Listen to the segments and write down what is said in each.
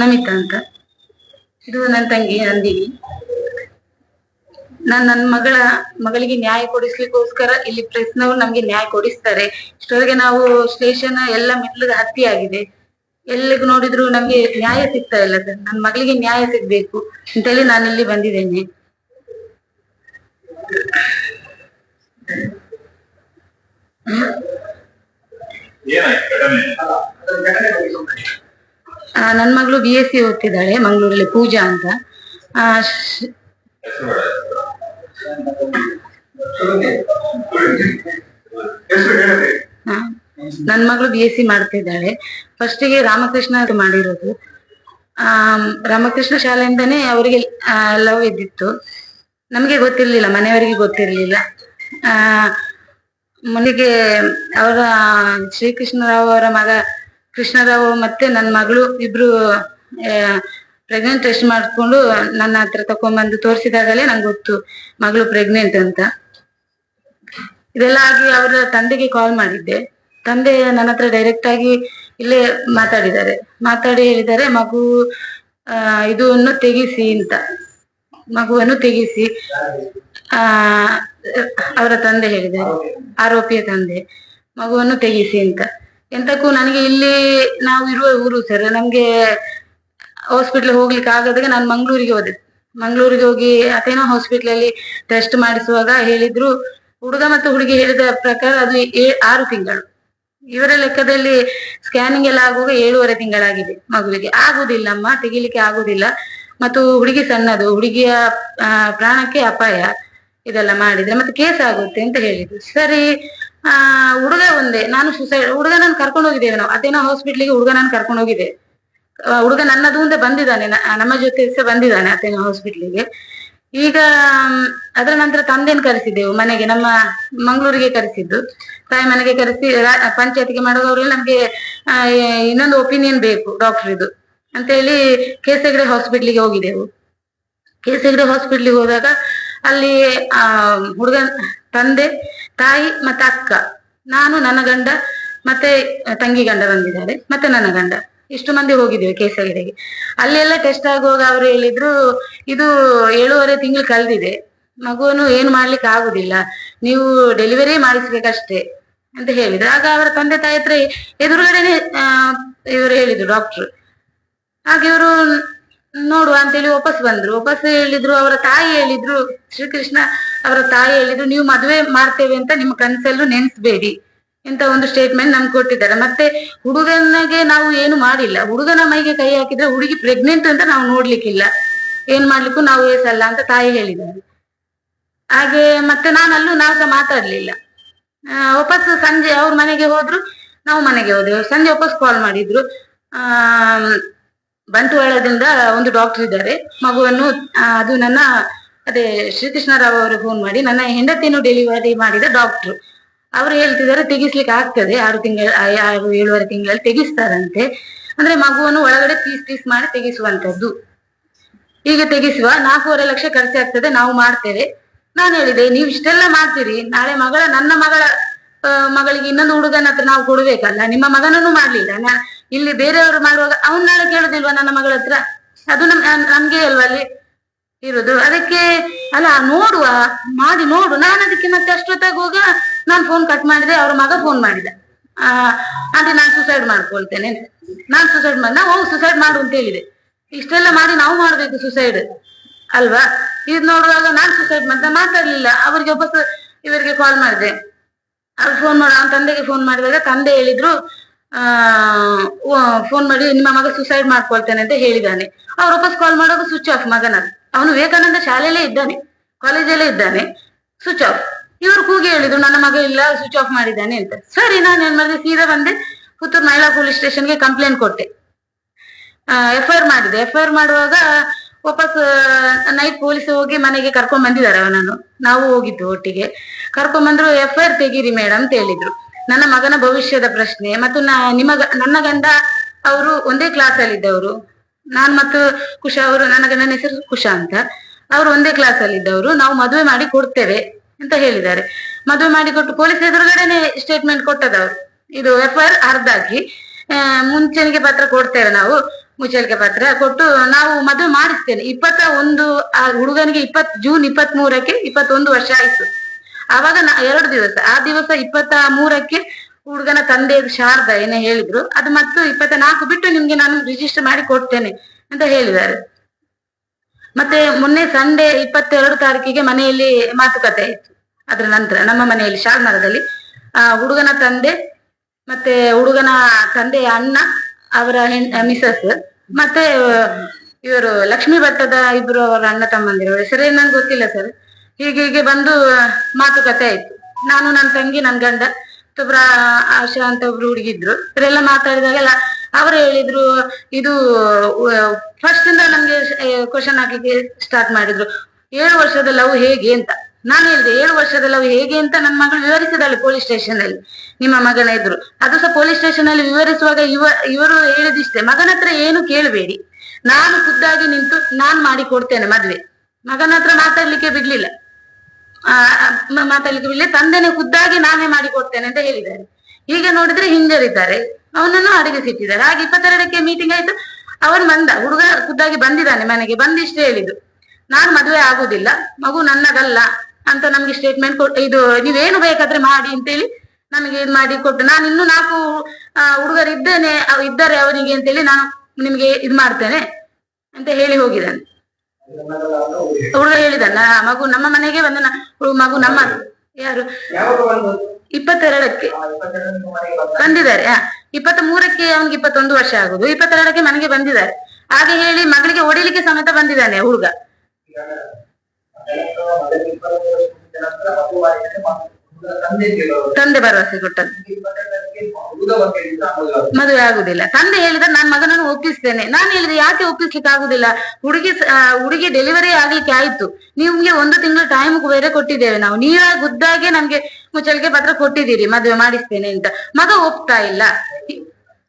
ನಮಿತಾ ಅಂತ. ಇದು ನನ್ನ ತಂಗಿ ನಂದಿನಿ. ನಾನ್ ನನ್ನ ಮಗಳ, ಮಗಳಿಗೆ ನ್ಯಾಯ ಕೊಡಿಸ್ಲಿಕ್ಕೋಸ್ಕರ ಇಲ್ಲಿ ಪ್ರೆಸ್ನವ್ರು ನಮ್ಗೆ ನ್ಯಾಯ ಕೊಡಿಸ್ತಾರೆ. ಇಷ್ಟೊಳಗೆ ನಾವು ಸ್ಟೇಷನ್ ಎಲ್ಲ ಮೆಟ್ಲಿಗೆ ಹತ್ತಿ ಆಗಿದೆ. ಎಲ್ಲಿಗೂ ನೋಡಿದ್ರು ನಮ್ಗೆ ನ್ಯಾಯ ಸಿಗ್ತಾ ಇಲ್ಲ ಸರ್. ನನ್ನ ಮಗಳಿಗೆ ನ್ಯಾಯ ಸಿಗ್ಬೇಕು ಅಂತೇಳಿ ನಾನು ಇಲ್ಲಿ ಬಂದಿದ್ದೇನೆ. ನನ್ನ ಮಗಳು ಬಿ ಎಸ್ ಸಿ ಓದ್ತಿದ್ದಾಳೆ ಮಂಗಳೂರಲ್ಲಿ ಪೂಜಾ ಅಂತ. ಆ, ನನ್ ಮಗಳು ಬಿ ಎಸ್ ಸಿ ಮಾಡ್ತಿದ್ದಾಳೆ ಫಸ್ಟಿಗೆ ರಾಮಕೃಷ್ಣ ಮಾಡಿರೋದು. ಆ ರಾಮಕೃಷ್ಣ ಶಾಲೆಯಿಂದಾನೇ ಅವರಿಗೆ ಲವ್ ಇದ್ದಿತ್ತು. ನಮಗೆ ಗೊತ್ತಿರ್ಲಿಲ್ಲ ಮನೆಯವರಿಗೆ ಗೊತ್ತಿರ್ಲಿಲ್ಲ. ಆ ಮೊನ್ನೆಗೆ ಅವರ ಶ್ರೀಕೃಷ್ಣರಾವ್ ಅವರ ಮಗ ಕೃಷ್ಣರಾವ್ ಮತ್ತೆ ನನ್ನ ಮಗಳು ಇಬ್ರು ಪ್ರೆಗ್ನೆಂಟ್ ಟೆಸ್ಟ್ ಮಾಡಿಕೊಂಡು ನನ್ನ ಹತ್ರ ತಕೊಂಡ್ಬಂದು ತೋರಿಸಿದಾಗಲೇ ನಂಗೆ ಗೊತ್ತು ಮಗಳು ಪ್ರೆಗ್ನೆಂಟ್ ಅಂತ. ಇದೆಲ್ಲ ಆಗಿ ಅವರ ತಂದೆಗೆ ಕಾಲ್ ಮಾಡಿದ್ದೆ. ತಂದೆ ನನ್ನ ಹತ್ರ ಡೈರೆಕ್ಟ್ ಆಗಿ ಇಲ್ಲೇ ಮಾತಾಡಿದ್ದಾರೆ. ಮಾತಾಡಿ ಹೇಳಿದ್ದಾರೆ, ಮಗು ಇದನ್ನು ತೆಗಿಸಿ ಅಂತ. ಮಗುವನ್ನು ತೆಗಿಸಿ. ಆ, ಅವರ ತಂದೆ ಹೇಳಿದ್ದಾರೆ. ಆರೋಪಿಯ ತಂದೆ. ಮಗುವನ್ನು ತೆಗೆಸಿ ಅಂತ. ಎಂತಕ್ಕೂ ನನಗೆ ಇಲ್ಲಿ ನಾವು ಇರುವ ಊರು ಸರ್, ನಮ್ಗೆ ಹಾಸ್ಪಿಟ್ಲ್ ಹೋಗ್ಲಿಕ್ಕೆ ಆಗದಾಗ ನಾನು ಮಂಗಳೂರಿಗೆ ಹೋದೆ. ಮಂಗಳೂರಿಗೆ ಹೋಗಿ ಅಥೇನೋ ಹಾಸ್ಪಿಟ್ಲ್ ಅಲ್ಲಿ ಟೆಸ್ಟ್ ಮಾಡಿಸುವಾಗ ಹೇಳಿದ್ರು. ಹುಡುಗ ಮತ್ತು ಹುಡುಗಿ ಹೇಳಿದ ಪ್ರಕಾರ ಅದು ಆರು ತಿಂಗಳು. ಇವರ ಲೆಕ್ಕದಲ್ಲಿ ಸ್ಕ್ಯಾನಿಂಗ್ ಎಲ್ಲ ಆಗುವಾಗ ಏಳುವರೆ ತಿಂಗಳಾಗಿದೆ ಮಗುವಿಗೆ. ಆಗುದಿಲ್ಲ ಅಮ್ಮ ತೆಗಿಲಿಕ್ಕೆ ಆಗುದಿಲ್ಲ ಮತ್ತು ಹುಡುಗಿ ಸಣ್ಣದು, ಹುಡುಗಿಯ ಪ್ರಾಣಕ್ಕೆ ಅಪಾಯ. ಇದೆಲ್ಲ ಮಾಡಿದ್ರೆ ಮತ್ತೆ ಕೇಸ್ ಆಗುತ್ತೆ ಅಂತ ಹೇಳಿದ್ರು. ಸರಿ, ಆ, ಹುಡುಗ ಒಂದೇ, ನಾನು ಸುಸೈಡ್ ಹುಡುಗ ನಾನು ಕರ್ಕೊಂಡು ಹೋಗಿದ್ದೇವೆ ನಾವು. ಅದೇನೋ ಹಾಸ್ಪಿಟ್ಲಿಗೆ ಹುಡುಗ ನಾನು ಕರ್ಕೊಂಡು ಹೋಗಿದ್ದೆ. ಹುಡುಗ ನನ್ನದು ಮುಂದೆ ಬಂದಿದ್ದಾನೆ ನಮ್ಮ ಜೊತೆ ಸಹ ಬಂದಿದ್ದಾನೆ ಅದೇನೋ ಹಾಸ್ಪಿಟ್ಲಿಗೆ ಈಗ ಅದರ ನಂತರ ತಂದೆಯನ್ನು ಕರೆಸಿದ್ದೆವು, ಮನೆಗೆ, ನಮ್ಮ ಮಂಗಳೂರಿಗೆ ಕರೆಸಿದ್ದು. ತಾಯಿ ಮನೆಗೆ ಕರೆಸಿ ಪಂಚಾಯತ್ಗೆ ಅವ್ರು ನಮ್ಗೆ ಇನ್ನೊಂದು ಒಪಿನಿಯನ್ ಬೇಕು ಡಾಕ್ಟರ್ ಇದು ಅಂತ ಹೇಳಿ ಕೇಸಗಡೆ ಹಾಸ್ಪಿಟ್ಲಿಗೆ ಹೋಗಿದ್ದೆವು. ಕೇಸಗಡೆ ಹಾಸ್ಪಿಟ್ಲಿಗೆ ಹೋದಾಗ ಅಲ್ಲಿ, ಆ, ಹುಡುಗನ್, ತಂದೆ, ತಾಯಿ ಮತ್ತೆ ಅಕ್ಕ. ನಾನು, ನನ್ನ ಗಂಡ ಮತ್ತೆ ತಂಗಿ ಗಂಡ ಬಂದಿದ್ದಾರೆ, ಮತ್ತೆ ನನ್ನ ಗಂಡ. ಇಷ್ಟು ಮಂದಿ ಹೋಗಿದ್ದೇವೆ ಅಲ್ಲಿ ಅಲ್ಲೆಲ್ಲ ಟೆಸ್ಟ್ ಆಗುವಾಗ ಅವರು ಹೇಳಿದ್ರು, ಇದು ಏಳೂವರೆ ತಿಂಗಳು ಕಳೆದಿದೆ. ಮಗುವನ್ನು ಏನು ಮಾಡ್ಲಿಕ್ಕೆ ಆಗುದಿಲ್ಲ. ನೀವು ಡೆಲಿವರಿ ಮಾಡಿಸ್ಬೇಕಷ್ಟೇ ಅಂತ ಹೇಳಿದ್ರು. ಆಗ ಅವರ ತಂದೆ, ತಾಯಿ ಹತ್ರ ಎದುರುಗಡೆನೆ ಇವರು ಹೇಳಿದ್ರು ಡಾಕ್ಟರ್ ಹಾಗೆ ಇವರು ನೋಡುವ ಅಂತೇಳಿ ವಾಪಸ್ ಬಂದ್ರು. ವಾಪಸ್ ಹೇಳಿದ್ರು, ಅವರ ತಾಯಿ ಹೇಳಿದ್ರು, ಶ್ರೀಕೃಷ್ಣ ಅವರ ತಾಯಿ ಹೇಳಿದ್ರು, ನೀವು ಮದುವೆ ಮಾಡ್ತೇವೆ ಅಂತ ನಿಮ್ಮ ಕನಸಲ್ಲೂ ನೆನ್ಸ್ಬೇಡಿ ಅಂತ ಒಂದು ಸ್ಟೇಟ್ಮೆಂಟ್ ನಮ್ಗೆ ಕೊಟ್ಟಿದ್ದಾರೆ. ಮತ್ತೆ ಹುಡುಗನಿಗೆ ನಾವು ಏನು ಮಾಡಿಲ್ಲ. ಹುಡುಗನ ಮೈಗೆ ಕೈ ಹಾಕಿದ್ರೆ ಹುಡುಗಿ ಪ್ರೆಗ್ನೆಂಟ್ ಅಂತ ನಾವು ನೋಡ್ಲಿಕ್ಕಿಲ್ಲ. ಏನ್ ಮಾಡ್ಲಿಕ್ಕೂ ನಾವು ಏಸಲ್ಲ ಅಂತ ತಾಯಿ ಹೇಳಿದ್ದಾರೆ. ಹಾಗೆ ಮತ್ತೆ ನಾನು ಅಲ್ಲೂ ನಾವು ಮಾತಾಡ್ಲಿಲ್ಲ. ವಾಪಸ್ ಸಂಜೆ ಅವ್ರ ಮನೆಗೆ ಹೋದ್ರು, ನಾವು ಮನೆಗೆ ಹೋದೆವು. ಸಂಜೆ ವಾಪಸ್ ಕಾಲ್ ಮಾಡಿದ್ರು. ಆ ಬಂಟ್ವಾಳದಿಂದ ಒಂದು ಡಾಕ್ಟರ್ ಇದ್ದಾರೆ. ಮಗುವನ್ನು ಅದು ನನ್ನ, ಅದೇ ಶ್ರೀಕೃಷ್ಣರಾವ್ ಅವರು ಫೋನ್ ಮಾಡಿ, ನನ್ನ ಹೆಂಡತಿಯನ್ನು ಡೆಲಿವರಿ ಮಾಡಿದ ಡಾಕ್ಟ್ರು ಅವರು ಹೇಳ್ತಿದ್ದಾರೆ, ತೆಗಿಸ್ಲಿಕ್ಕೆ ಆಗ್ತದೆ, ಆರು ತಿಂಗಳ ಆರು ಏಳುವರೆ ತಿಂಗಳಲ್ಲಿ ತೆಗಿಸ್ತಾರಂತೆ. ಅಂದ್ರೆ ಮಗುವನ್ನು ಒಳಗಡೆ ಪೀಸ್ ಪೀಸ್ ಮಾಡಿ ತೆಗಿಸುವಂತದ್ದು ಈಗ ತೆಗಿಸುವ, ನಾಲ್ಕೂವರೆ ಲಕ್ಷ ಖರ್ಚಾಗ್ತದೆ, ನಾವು ಮಾಡ್ತೇವೆ. ನಾನು ಹೇಳಿದೆ, ನೀವು ಇಷ್ಟೆಲ್ಲ ಮಾಡ್ತೀರಿ, ನಾಳೆ ಮಗಳ, ನನ್ನ ಮಗಳ ಮಗಳಿಗೆ ಇನ್ನೊಂದು ಹುಡುಗನ ಹತ್ರ ನಾವು ಕೊಡ್ಬೇಕಲ್ಲ, ನಿಮ್ಮ ಮಗನನ್ನು ಮಾಡ್ಲಿಲ್ಲ. ಇಲ್ಲಿ ಬೇರೆಯವರು ಮಾಡುವಾಗ ಅವ್ನ್ ನಾಳೆ ಕೇಳುದಿಲ್ವಾ ನನ್ನ ಮಗಳ ಹತ್ರ? ಅದು ನಮ್ ನಮ್ಗೆ ಅಲ್ವಾ ಅಲ್ಲಿ ಇರುದು? ಅದಕ್ಕೆ ಅಲ್ಲ, ನೋಡುವ, ಮಾಡಿ ನೋಡು. ನಾನು ಅದಕ್ಕೆ ಮತ್ತೆ ಅಷ್ಟೊತ್ತಾಗುವಾಗ ನಾನು ಫೋನ್ ಕಟ್ ಮಾಡಿದೆ, ಅವ್ರ ಮಗ ಫೋನ್ ಮಾಡಿದ. ಆ ಅಂದ್ರೆ ನಾನು ಸುಸೈಡ್ ಮಾಡ್ಕೊಳ್ತೇನೆ. ನಾನು ಸುಸೈಡ್ ಮಾಡಿ ನಾವು ಸುಸೈಡ್ ಮಾಡು ಅಂತ ಹೇಳಿದೆ. ಇಷ್ಟೆಲ್ಲ ಮಾಡಿ ನಾವು ಮಾಡ್ಬೇಕು ಸುಸೈಡ್ ಅಲ್ವಾ? ಇದು ನೋಡುವಾಗ ನಾನು ಸುಸೈಡ್ ಮಾಡ್ದೆ. ಮಾತಾಡ್ಲಿಲ್ಲ. ಅವರಿಗೆ ಒಬ್ಬ ಇವರಿಗೆ ಕಾಲ್ ಮಾಡಿದೆ. ಅವ್ರು ಫೋನ್ ಮಾಡ ತಂದೆಗೆ ಫೋನ್ ಮಾಡಿದಾಗ ತಂದೆ ಹೇಳಿದ್ರು ಆ ಫೋನ್ ಮಾಡಿ ನಿಮ್ಮ ಮಗ ಸುಸೈಡ್ ಮಾಡ್ಕೊಳ್ತೇನೆ ಅಂತ ಹೇಳಿದ್ದಾನೆ ಅವ್ರು ವಾಪಸ್ ಕಾಲ್ ಮಾಡೋದು ಸ್ವಿಚ್ ಆಫ್ ಮಗನ. ಅವನು ವಿವೇಕಾನಂದ ಶಾಲೆಯಲ್ಲೇ ಇದ್ದಾನೆ ಕಾಲೇಜಲ್ಲೇ ಇದ್ದಾನೆ ಸ್ವಿಚ್ ಆಫ್ ಇವರು ಕೂಗಿ ಹೇಳಿದ್ರು, ನನ್ನ ಮಗ ಇಲ್ಲ ಸ್ವಿಚ್ ಆಫ್ ಮಾಡಿದ್ದಾನೆ ಅಂತ. ಸರಿ, ನಾನು ಏನ್ ಮಾಡಿದೆ? ಸೀದಾ ಬಂದೆ, ಪುತ್ತೂರು ಮಹಿಳಾ ಪೊಲೀಸ್ ಸ್ಟೇಷನ್ಗೆ ಕಂಪ್ಲೇಂಟ್ ಕೊಟ್ಟೆ. ಎಫ್ ಐ ಮಾಡಿದೆ. ಎಫ್ ಐ ಮಾಡುವಾಗ ವಾಪಸ್ ನೈಟ್ ಪೊಲೀಸ್ ಹೋಗಿ ಮನೆಗೆ ಕರ್ಕೊಂಡ್ ಬಂದಿದ್ದಾರೆ ಅವನನ್ನು. ನಾವು ಹೋಗಿದ್ದು ಒಟ್ಟಿಗೆ. ಕರ್ಕೊಂಡ್ ಬಂದ್ರು ಎಫ್ ಐ ಆರ್ ತೆಗೀರಿ ಮೇಡಮ್ ಅಂತ ಹೇಳಿದ್ರು. ನನ್ನ ಮಗನ ಭವಿಷ್ಯದ ಪ್ರಶ್ನೆ ಮತ್ತು ನಿಮ್ಮ ನನ್ನ ಗಂಡ ಅವರು ಒಂದೇ ಕ್ಲಾಸ್ ಅಲ್ಲಿ ಇದ್ದವರು. ನಾನ್ ಮತ್ತು ಕುಶಾ ಅವರು ನನ್ನ ಗಂಡನ ಹೆಸರು ಕುಶಾ ಅಂತ. ಅವರು ಒಂದೇ ಕ್ಲಾಸ್ ಅಲ್ಲಿ ಇದ್ದವರು. ನಾವು ಮದುವೆ ಮಾಡಿ ಕೊಡ್ತೇವೆ ಅಂತ ಹೇಳಿದ್ದಾರೆ. ಮದುವೆ ಮಾಡಿ ಕೊಟ್ಟು ಪೊಲೀಸ್ ಎದುರುಗಡೆನೆ ಸ್ಟೇಟ್ಮೆಂಟ್ ಕೊಟ್ಟದವ್ರು ಇದು ಎಫ್ ಐ ಆರ್ ಅರ್ಧಾಕಿ ಮುಂಚೆನಿಗೆ ಪತ್ರ ಕೊಡ್ತೇವೆ ನಾವು. ಮುಚ್ಚಳಿಕೆ ಪತ್ರ ಕೊಟ್ಟು ನಾವು ಮದುವೆ ಮಾಡಿಸ್ತೇನೆ. ಇಪ್ಪತ್ತ ಒಂದು, ಆ ಹುಡುಗನಿಗೆ ಇಪ್ಪತ್ ಜೂನ್ ಇಪ್ಪತ್ತ್ ಮೂರಕ್ಕೆ ಇಪ್ಪತ್ತೊಂದು ವರ್ಷ ಆಯ್ತು. ಆವಾಗ ಎರಡು ದಿವಸ, ಆ ದಿವಸ ಇಪ್ಪತ್ತ ಮೂರಕ್ಕೆ ಹುಡುಗನ ತಂದೆ ಶಾರದಾ ಏನೇ ಹೇಳಿದ್ರು, ಅದು ಮತ್ತು ಇಪ್ಪತ್ತ ನಾಲ್ಕು ಬಿಟ್ಟು ನಿಮ್ಗೆ ನಾನು ರಿಜಿಸ್ಟರ್ ಮಾಡಿ ಕೊಡ್ತೇನೆ ಅಂತ ಹೇಳಿದ್ದಾರೆ. ಮತ್ತೆ ಮೊನ್ನೆ ಸಂಡೆ ಇಪ್ಪತ್ತೆರಡು ತಾರೀಕಿಗೆ ಮನೆಯಲ್ಲಿ ಮಾತುಕತೆ ಆಯ್ತು ಅದ್ರ ನಂತರ ನಮ್ಮ ಮನೆಯಲ್ಲಿ ಶಾಲ್ಮರದಲ್ಲಿ ಆ ಹುಡುಗನ ತಂದೆ ಮತ್ತೆ ಹುಡುಗನ ತಂದೆಯ ಅಣ್ಣ, ಅವರ ಮಿಸಸ್ ಮತ್ತೆ ಇವರು ಲಕ್ಷ್ಮೀ ಭಟ್ಟದ ಇಬ್ರು ಅವರ ಅಣ್ಣ ತಮ್ಮಂದಿರು. ಅವ್ರ ಹೆಸರೇನು ನಂಗೆ ಗೊತ್ತಿಲ್ಲ ಸರ್. ಹೀಗೆ ಹೀಗೆ ಬಂದು ಮಾತುಕತೆ ಆಯ್ತು. ನಾನು ನನ್ನ ತಂಗಿ ನನ್ನ ಗಂಡ ಮತ್ತೊಬ್ರ ಆಶಾ ಅಂತ ಒಬ್ರು ಹುಡುಗಿದ್ರು. ಇವರೆಲ್ಲ ಮಾತಾಡಿದಾಗೆಲ್ಲ ಅವರು ಹೇಳಿದ್ರು, ಇದು ಫಸ್ಟ್ ಇಂದ ನಮ್ಗೆ ಕ್ವಶನ್ ಹಾಕ್ಲಿಕ್ಕೆ ಸ್ಟಾರ್ಟ್ ಮಾಡಿದ್ರು. ಏಳು ವರ್ಷದ ಲವ್ ಹೇಗೆ ಅಂತ. ನಾನು ಹೇಳಿದೆ, ಏಳು ವರ್ಷದ ಲವ್ ಹೇಗೆ ಅಂತ ನನ್ನ ಮಗಳು ವಿವರಿಸಿದಾಳೆ ಪೊಲೀಸ್ ಸ್ಟೇಷನ್ ಅಲ್ಲಿ. ನಿಮ್ಮ ಮಗನ ಇದ್ರು ಅದು ಸಹ ಪೊಲೀಸ್ ಸ್ಟೇಷನ್ ಅಲ್ಲಿ ವಿವರಿಸುವಾಗ ಇವ, ಇವರು ಹೇಳಿದಿಷ್ಟೇ. ಮಗನ ಹತ್ರ ಏನು ಕೇಳಬೇಡಿ. ನಾನು ಖುದ್ದಾಗಿ ನಿಂತು ನಾನ್ ಮಾಡಿ ಕೊಡ್ತೇನೆ ಮದ್ವೆ. ಮಗನ ಹತ್ರ ಮಾತಾಡ್ಲಿಕ್ಕೆ ಬಿಡ್ಲಿಲ್ಲ. ಮಾತಾಡ್ಲಿಕ್ಕೆ ಬಿಡಲಿ. ತಂದೆನೆ ಖುದ್ದಾಗಿ ನಾನೇ ಮಾಡಿ ಕೊಡ್ತೇನೆ ಅಂತ ಹೇಳಿದ್ದಾರೆ. ಈಗ ನೋಡಿದ್ರೆ ಹಿಂಜರಿದ್ದಾರೆ. ಅವನನ್ನು ಅಡಗಿಸಿಟ್ಟಿದ್ದಾರೆ ಹಾಗೆ ಇಪ್ಪತ್ತೆರಡಕ್ಕೆ ಮೀಟಿಂಗ್ ಆಯ್ತು. ಅವನು ಬಂದ. ಹುಡುಗ ಖುದ್ದಾಗಿ ಬಂದಿದ್ದಾನೆ ಮನೆಗೆ. ಬಂದಿಷ್ಟೇ ಹೇಳಿದ್ದು. ನಾನು ಮದುವೆ ಆಗುದಿಲ್ಲ. ಮಗು ನನ್ನದಲ್ಲ ಅಂತ ನಮ್ಗೆ ಸ್ಟೇಟ್ಮೆಂಟ್ ಕೊಟ್ಟು ಇದು ನೀವೇನು ಬೇಕಾದ್ರೆ ಮಾಡಿ ಅಂತೇಳಿ ನನಗೆ ಇದು ಮಾಡಿ ಕೊಟ್ಟು, ನಾನು ಇನ್ನು ನಾಲ್ಕು ಹುಡುಗರು ಇದ್ದೇನೆ ಇದ್ದಾರೆ ಅವನಿಗೆ ಅಂತೇಳಿ ನಾನು ನಿಮ್ಗೆ ಇದು ಮಾಡ್ತೇನೆ ಅಂತ ಹೇಳಿ ಹೋಗಿದ್ದಾನೆ. ಹುಡುಗ ಹೇಳಿದಲ್ಲ, ಮಗು ನಮ್ಮ ಮನೆಗೆ ಬಂದ ಮಗು ನಮ್ಮ ಯಾರು? ಇಪ್ಪತ್ತೆರಡಕ್ಕೆ. ಬಂದಿದ್ದಾರೆ. ಇಪ್ಪತ್ತ್ ಮೂರಕ್ಕೆ ಅವನಿಗೆ ಇಪ್ಪತ್ತೊಂದು ವರ್ಷ ಆಗುದು. ಇಪ್ಪತ್ತೆರಡಕ್ಕೆ ಮನೆಗೆ ಬಂದಿದ್ದಾರೆ. ಹಾಗೆ ಹೇಳಿ ಮಗಳಿಗೆ ಹೊಡಿಲಿಕ್ಕೆ ಸಮೇತ ಬಂದಿದ್ದಾನೆ ಹುಡುಗ. ತಂದೆ ಭರವಸೆ ಕೊಟ್ಟದ್ದು. ಮದುವೆ ಆಗುದಿಲ್ಲ. ತಂದೆ ಹೇಳಿದ ನಾನ್ ಮಗನನ್ನು ಒಪ್ಪಿಸ್ತೇನೆ. ನಾನು ಹೇಳಿದೆ ಯಾಕೆ ಒಪ್ಪಿಸ್ಲಿಕ್ಕೆ ಆಗುದಿಲ್ಲ ಹುಡುಗಿ ಹುಡುಗಿ ಡೆಲಿವರಿ ಆಗ್ಲಿಕ್ಕೆ ಆಯ್ತು. ನಿಮ್ಗೆ ಒಂದು ತಿಂಗಳು ಟೈಮ್ ಬೇರೆ ಕೊಟ್ಟಿದ್ದೇವೆ ನಾವು. ನೀವೇ ಗುದ್ದಾಗೆ ನಮ್ಗೆ ಮುಚ್ಚಳಿಕೆ ಪತ್ರ ಕೊಟ್ಟಿದ್ದೀರಿ. ಮದುವೆ ಮಾಡಿಸ್ತೇನೆ ಅಂತ. ಮಗ ಒಪ್ತಾ ಇಲ್ಲ.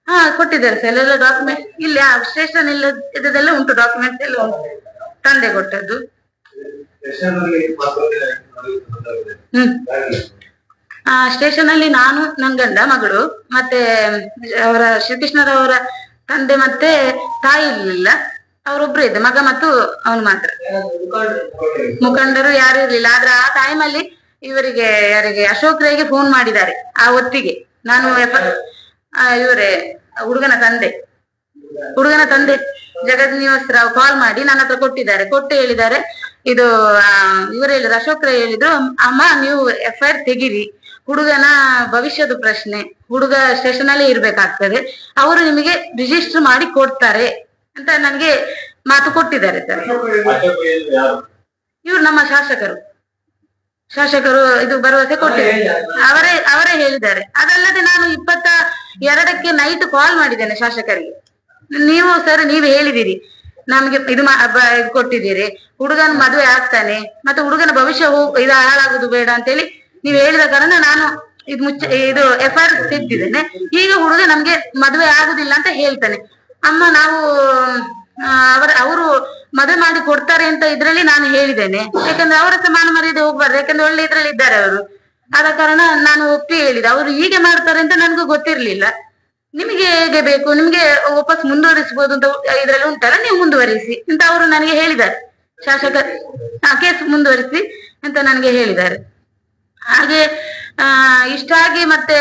ಹಾ, ಕೊಟ್ಟಿದ್ದಾರೆ ಸರ್ ಎಲ್ಲ ಡಾಕ್ಯುಮೆಂಟ್ ಇಲ್ಲ ಸ್ಟೇಷನ್ ಇಲ್ಲ ಇದೆಲ್ಲ ಉಂಟು. ಡಾಕ್ಯುಮೆಂಟ್ಸ್ ಎಲ್ಲ ಉಂಟು. ತಂದೆ ಕೊಟ್ಟದ್ದು. ಹ್ಮ್. ಆ ಸ್ಟೇಷನ್ ಅಲ್ಲಿ ನಾನು, ನನ್ ಗಂಡ, ಮಗಳು, ಮತ್ತೆ, ಅವರ ಶ್ರೀಕೃಷ್ಣರವರ ತಂದೆ ಮತ್ತೆ ತಾಯಿ ಇರ್ಲಿಲ್ಲ. ಅವರೊಬ್ರು ಇದ್ದ, ಮಗ ಮತ್ತು ಅವನು ಮಾತ್ರ. ಮುಖಂಡರು ಯಾರು ಇರ್ಲಿಲ್ಲ. ಆದ್ರೆ ಆ ಟೈಮ್ ಅಲ್ಲಿ ಇವರಿಗೆ, ಯಾರಿಗೆ, ಅಶೋಕ್ ರೈಗೆ ಫೋನ್ ಮಾಡಿದ್ದಾರೆ, ಆ ಹೊತ್ತಿಗೆ. ನಾನು ಇವರೇ, ಹುಡುಗನ ತಂದೆ. ಹುಡುಗನ ತಂದೆ ಜಗದ್ ನಿವಾಸ್ ರಾವ್ ಕಾಲ್ ಮಾಡಿ ನನ್ನ ಹತ್ರ ಕೊಟ್ಟಿದ್ದಾರೆ. ಕೊಟ್ಟು ಹೇಳಿದ್ದಾರೆ, ಇದು ಇವರು ಹೇಳಿದ್ರು, ಅಶೋಕ್ ರೈ ಹೇಳಿದ್ರು, ಅಮ್ಮ, ನೀವು ಎಫ್ ಐ ಆರ್ ತೆಗಿರಿ. ಹುಡುಗನ ಭವಿಷ್ಯದ ಪ್ರಶ್ನೆ, ಹುಡುಗ ಸ್ಟೇಷನ್ ಅಲ್ಲಿ ಇರ್ಬೇಕಾಗ್ತದೆ. ಅವರು ನಿಮಗೆ ರಿಜಿಸ್ಟರ್ ಮಾಡಿ ಕೊಡ್ತಾರೆ ಅಂತ ನನಗೆ ಮಾತು ಕೊಟ್ಟಿದ್ದಾರೆ ಸರ್ ಇವ್ರು ನಮ್ಮ ಶಾಸಕರು. ಶಾಸಕರು ಇದು ಭರವಸೆ ಕೊಟ್ಟಿದ್ದಾರೆ. ಅವರೇ ಅವರೇ ಹೇಳಿದ್ದಾರೆ. ಅದಲ್ಲದೆ ನಾನು ಇಪ್ಪತ್ತ ಎರಡಕ್ಕೆ ನೈಟ್ ಕಾಲ್ ಮಾಡಿದ್ದೇನೆ ಶಾಸಕರಿಗೆ. ನೀವು ಸರ್ ನೀವು ಹೇಳಿದಿರಿ ನಮ್ಗೆ ಇದು ಕೊಟ್ಟಿದ್ದೀರಿ. ಹುಡುಗನ ಮದುವೆ ಆಗ್ತಾನೆ. ಮತ್ತೆ ಹುಡುಗನ ಭವಿಷ್ಯ ಹೋಗ್ ಇದು ಹಾಳಾಗುದು ಬೇಡ ಅಂತೇಳಿ ನೀವು ಹೇಳಿದ ಕಾರಣ ನಾನು ಇದು ಮುಚ್ಚ, ಇದು ಎಫ್ ಆರ್ ತೆಗ್ದಿದ್ದೇನೆ. ಈಗ ಹುಡುಗ ನಮ್ಗೆ ಮದುವೆ ಆಗುದಿಲ್ಲ ಅಂತ ಹೇಳ್ತಾನೆ. ಅಮ್ಮ ನಾವು ಅವರ, ಅವರು ಮದುವೆ ಮಾಡಿ ಕೊಡ್ತಾರೆ ಅಂತ ಇದ್ರಲ್ಲಿ ನಾನು ಹೇಳಿದ್ದೇನೆ. ಯಾಕಂದ್ರೆ ಅವರ ಸಮಾನ ಮಾನ ಮರ್ಯಾದೆ ಹೋಗ್ಬಾರ್ದು. ಯಾಕಂದ್ರೆ ಒಳ್ಳೆ ಇದ್ರಲ್ಲಿ ಇದ್ದಾರೆ ಅವರು. ಆದ ಕಾರಣ ನಾನು ಒಪ್ಪಿ ಹೇಳಿದೆ. ಅವರು ಹೀಗೆ ಮಾಡ್ತಾರೆ ಅಂತ ನನ್ಗೂ ಗೊತ್ತಿರ್ಲಿಲ್ಲ. ನಿಮಗೆ ಹೇಗೆ ಬೇಕು? ನಿಮ್ಗೆ ವಾಪಸ್ ಮುಂದುವರಿಸಬಹುದು ಅಂತ ಇದ್ರಲ್ಲಿ ಉಂಟಲ್ಲ, ನೀವು ಮುಂದುವರಿಸಿ ಅಂತ ಅವರು ನನಗೆ ಹೇಳಿದ್ದಾರೆ. ಶಾಸಕ ಕೇಸ್ ಮುಂದುವರಿಸಿ ಅಂತ ನನಗೆ ಹೇಳಿದ್ದಾರೆ. ಹಾಗೆ, ಆ, ಇಷ್ಟಾಗಿ ಮತ್ತೆ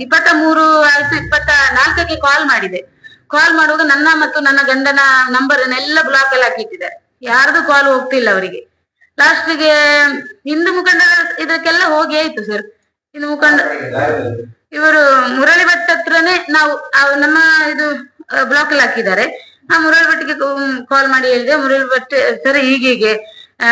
ಇಪ್ಪತ್ತ ಮೂರು ಆಯ್ತು ಇಪ್ಪತ್ತ ನಾಲ್ಕಕ್ಕೆ ಕಾಲ್ ಮಾಡಿದೆ. ಕಾಲ್ ಮಾಡುವಾಗ ನನ್ನ ಮತ್ತು ನನ್ನ ಗಂಡನ ನಂಬರ್ ಎಲ್ಲ ಬ್ಲಾಕ್ ಅಲ್ಲಿ ಹಾಕಿಟ್ಟಿದ್ದಾರೆ ಯಾರ್ದು ಕಾಲ್ ಹೋಗ್ತಿಲ್ಲ ಅವರಿಗೆ. ಲಾಸ್ಟ್ಗೆ ಹಿಂದೂ ಮುಖಂಡರ ಇದಕ್ಕೆಲ್ಲ ಹೋಗಿ ಆಯ್ತು ಸರ್ ಹಿಂದೂ ಮುಖಂಡ, ಇವರು ಮುರಳಿ ಭಟ್ ಹತ್ರನೇ ನಾವು ನಮ್ಮ ಇದು ಬ್ಲಾಕ್ ಅಲ್ಲಿ ಹಾಕಿದ್ದಾರೆ. ಆ, ಮುರಳಿ ಭಟ್ಗೆ ಕಾಲ್ ಮಾಡಿ ಹೇಳಿದೆ. ಮುರಳಿ ಭಟ್, ಸರ್, ಹೀಗೀಗೆ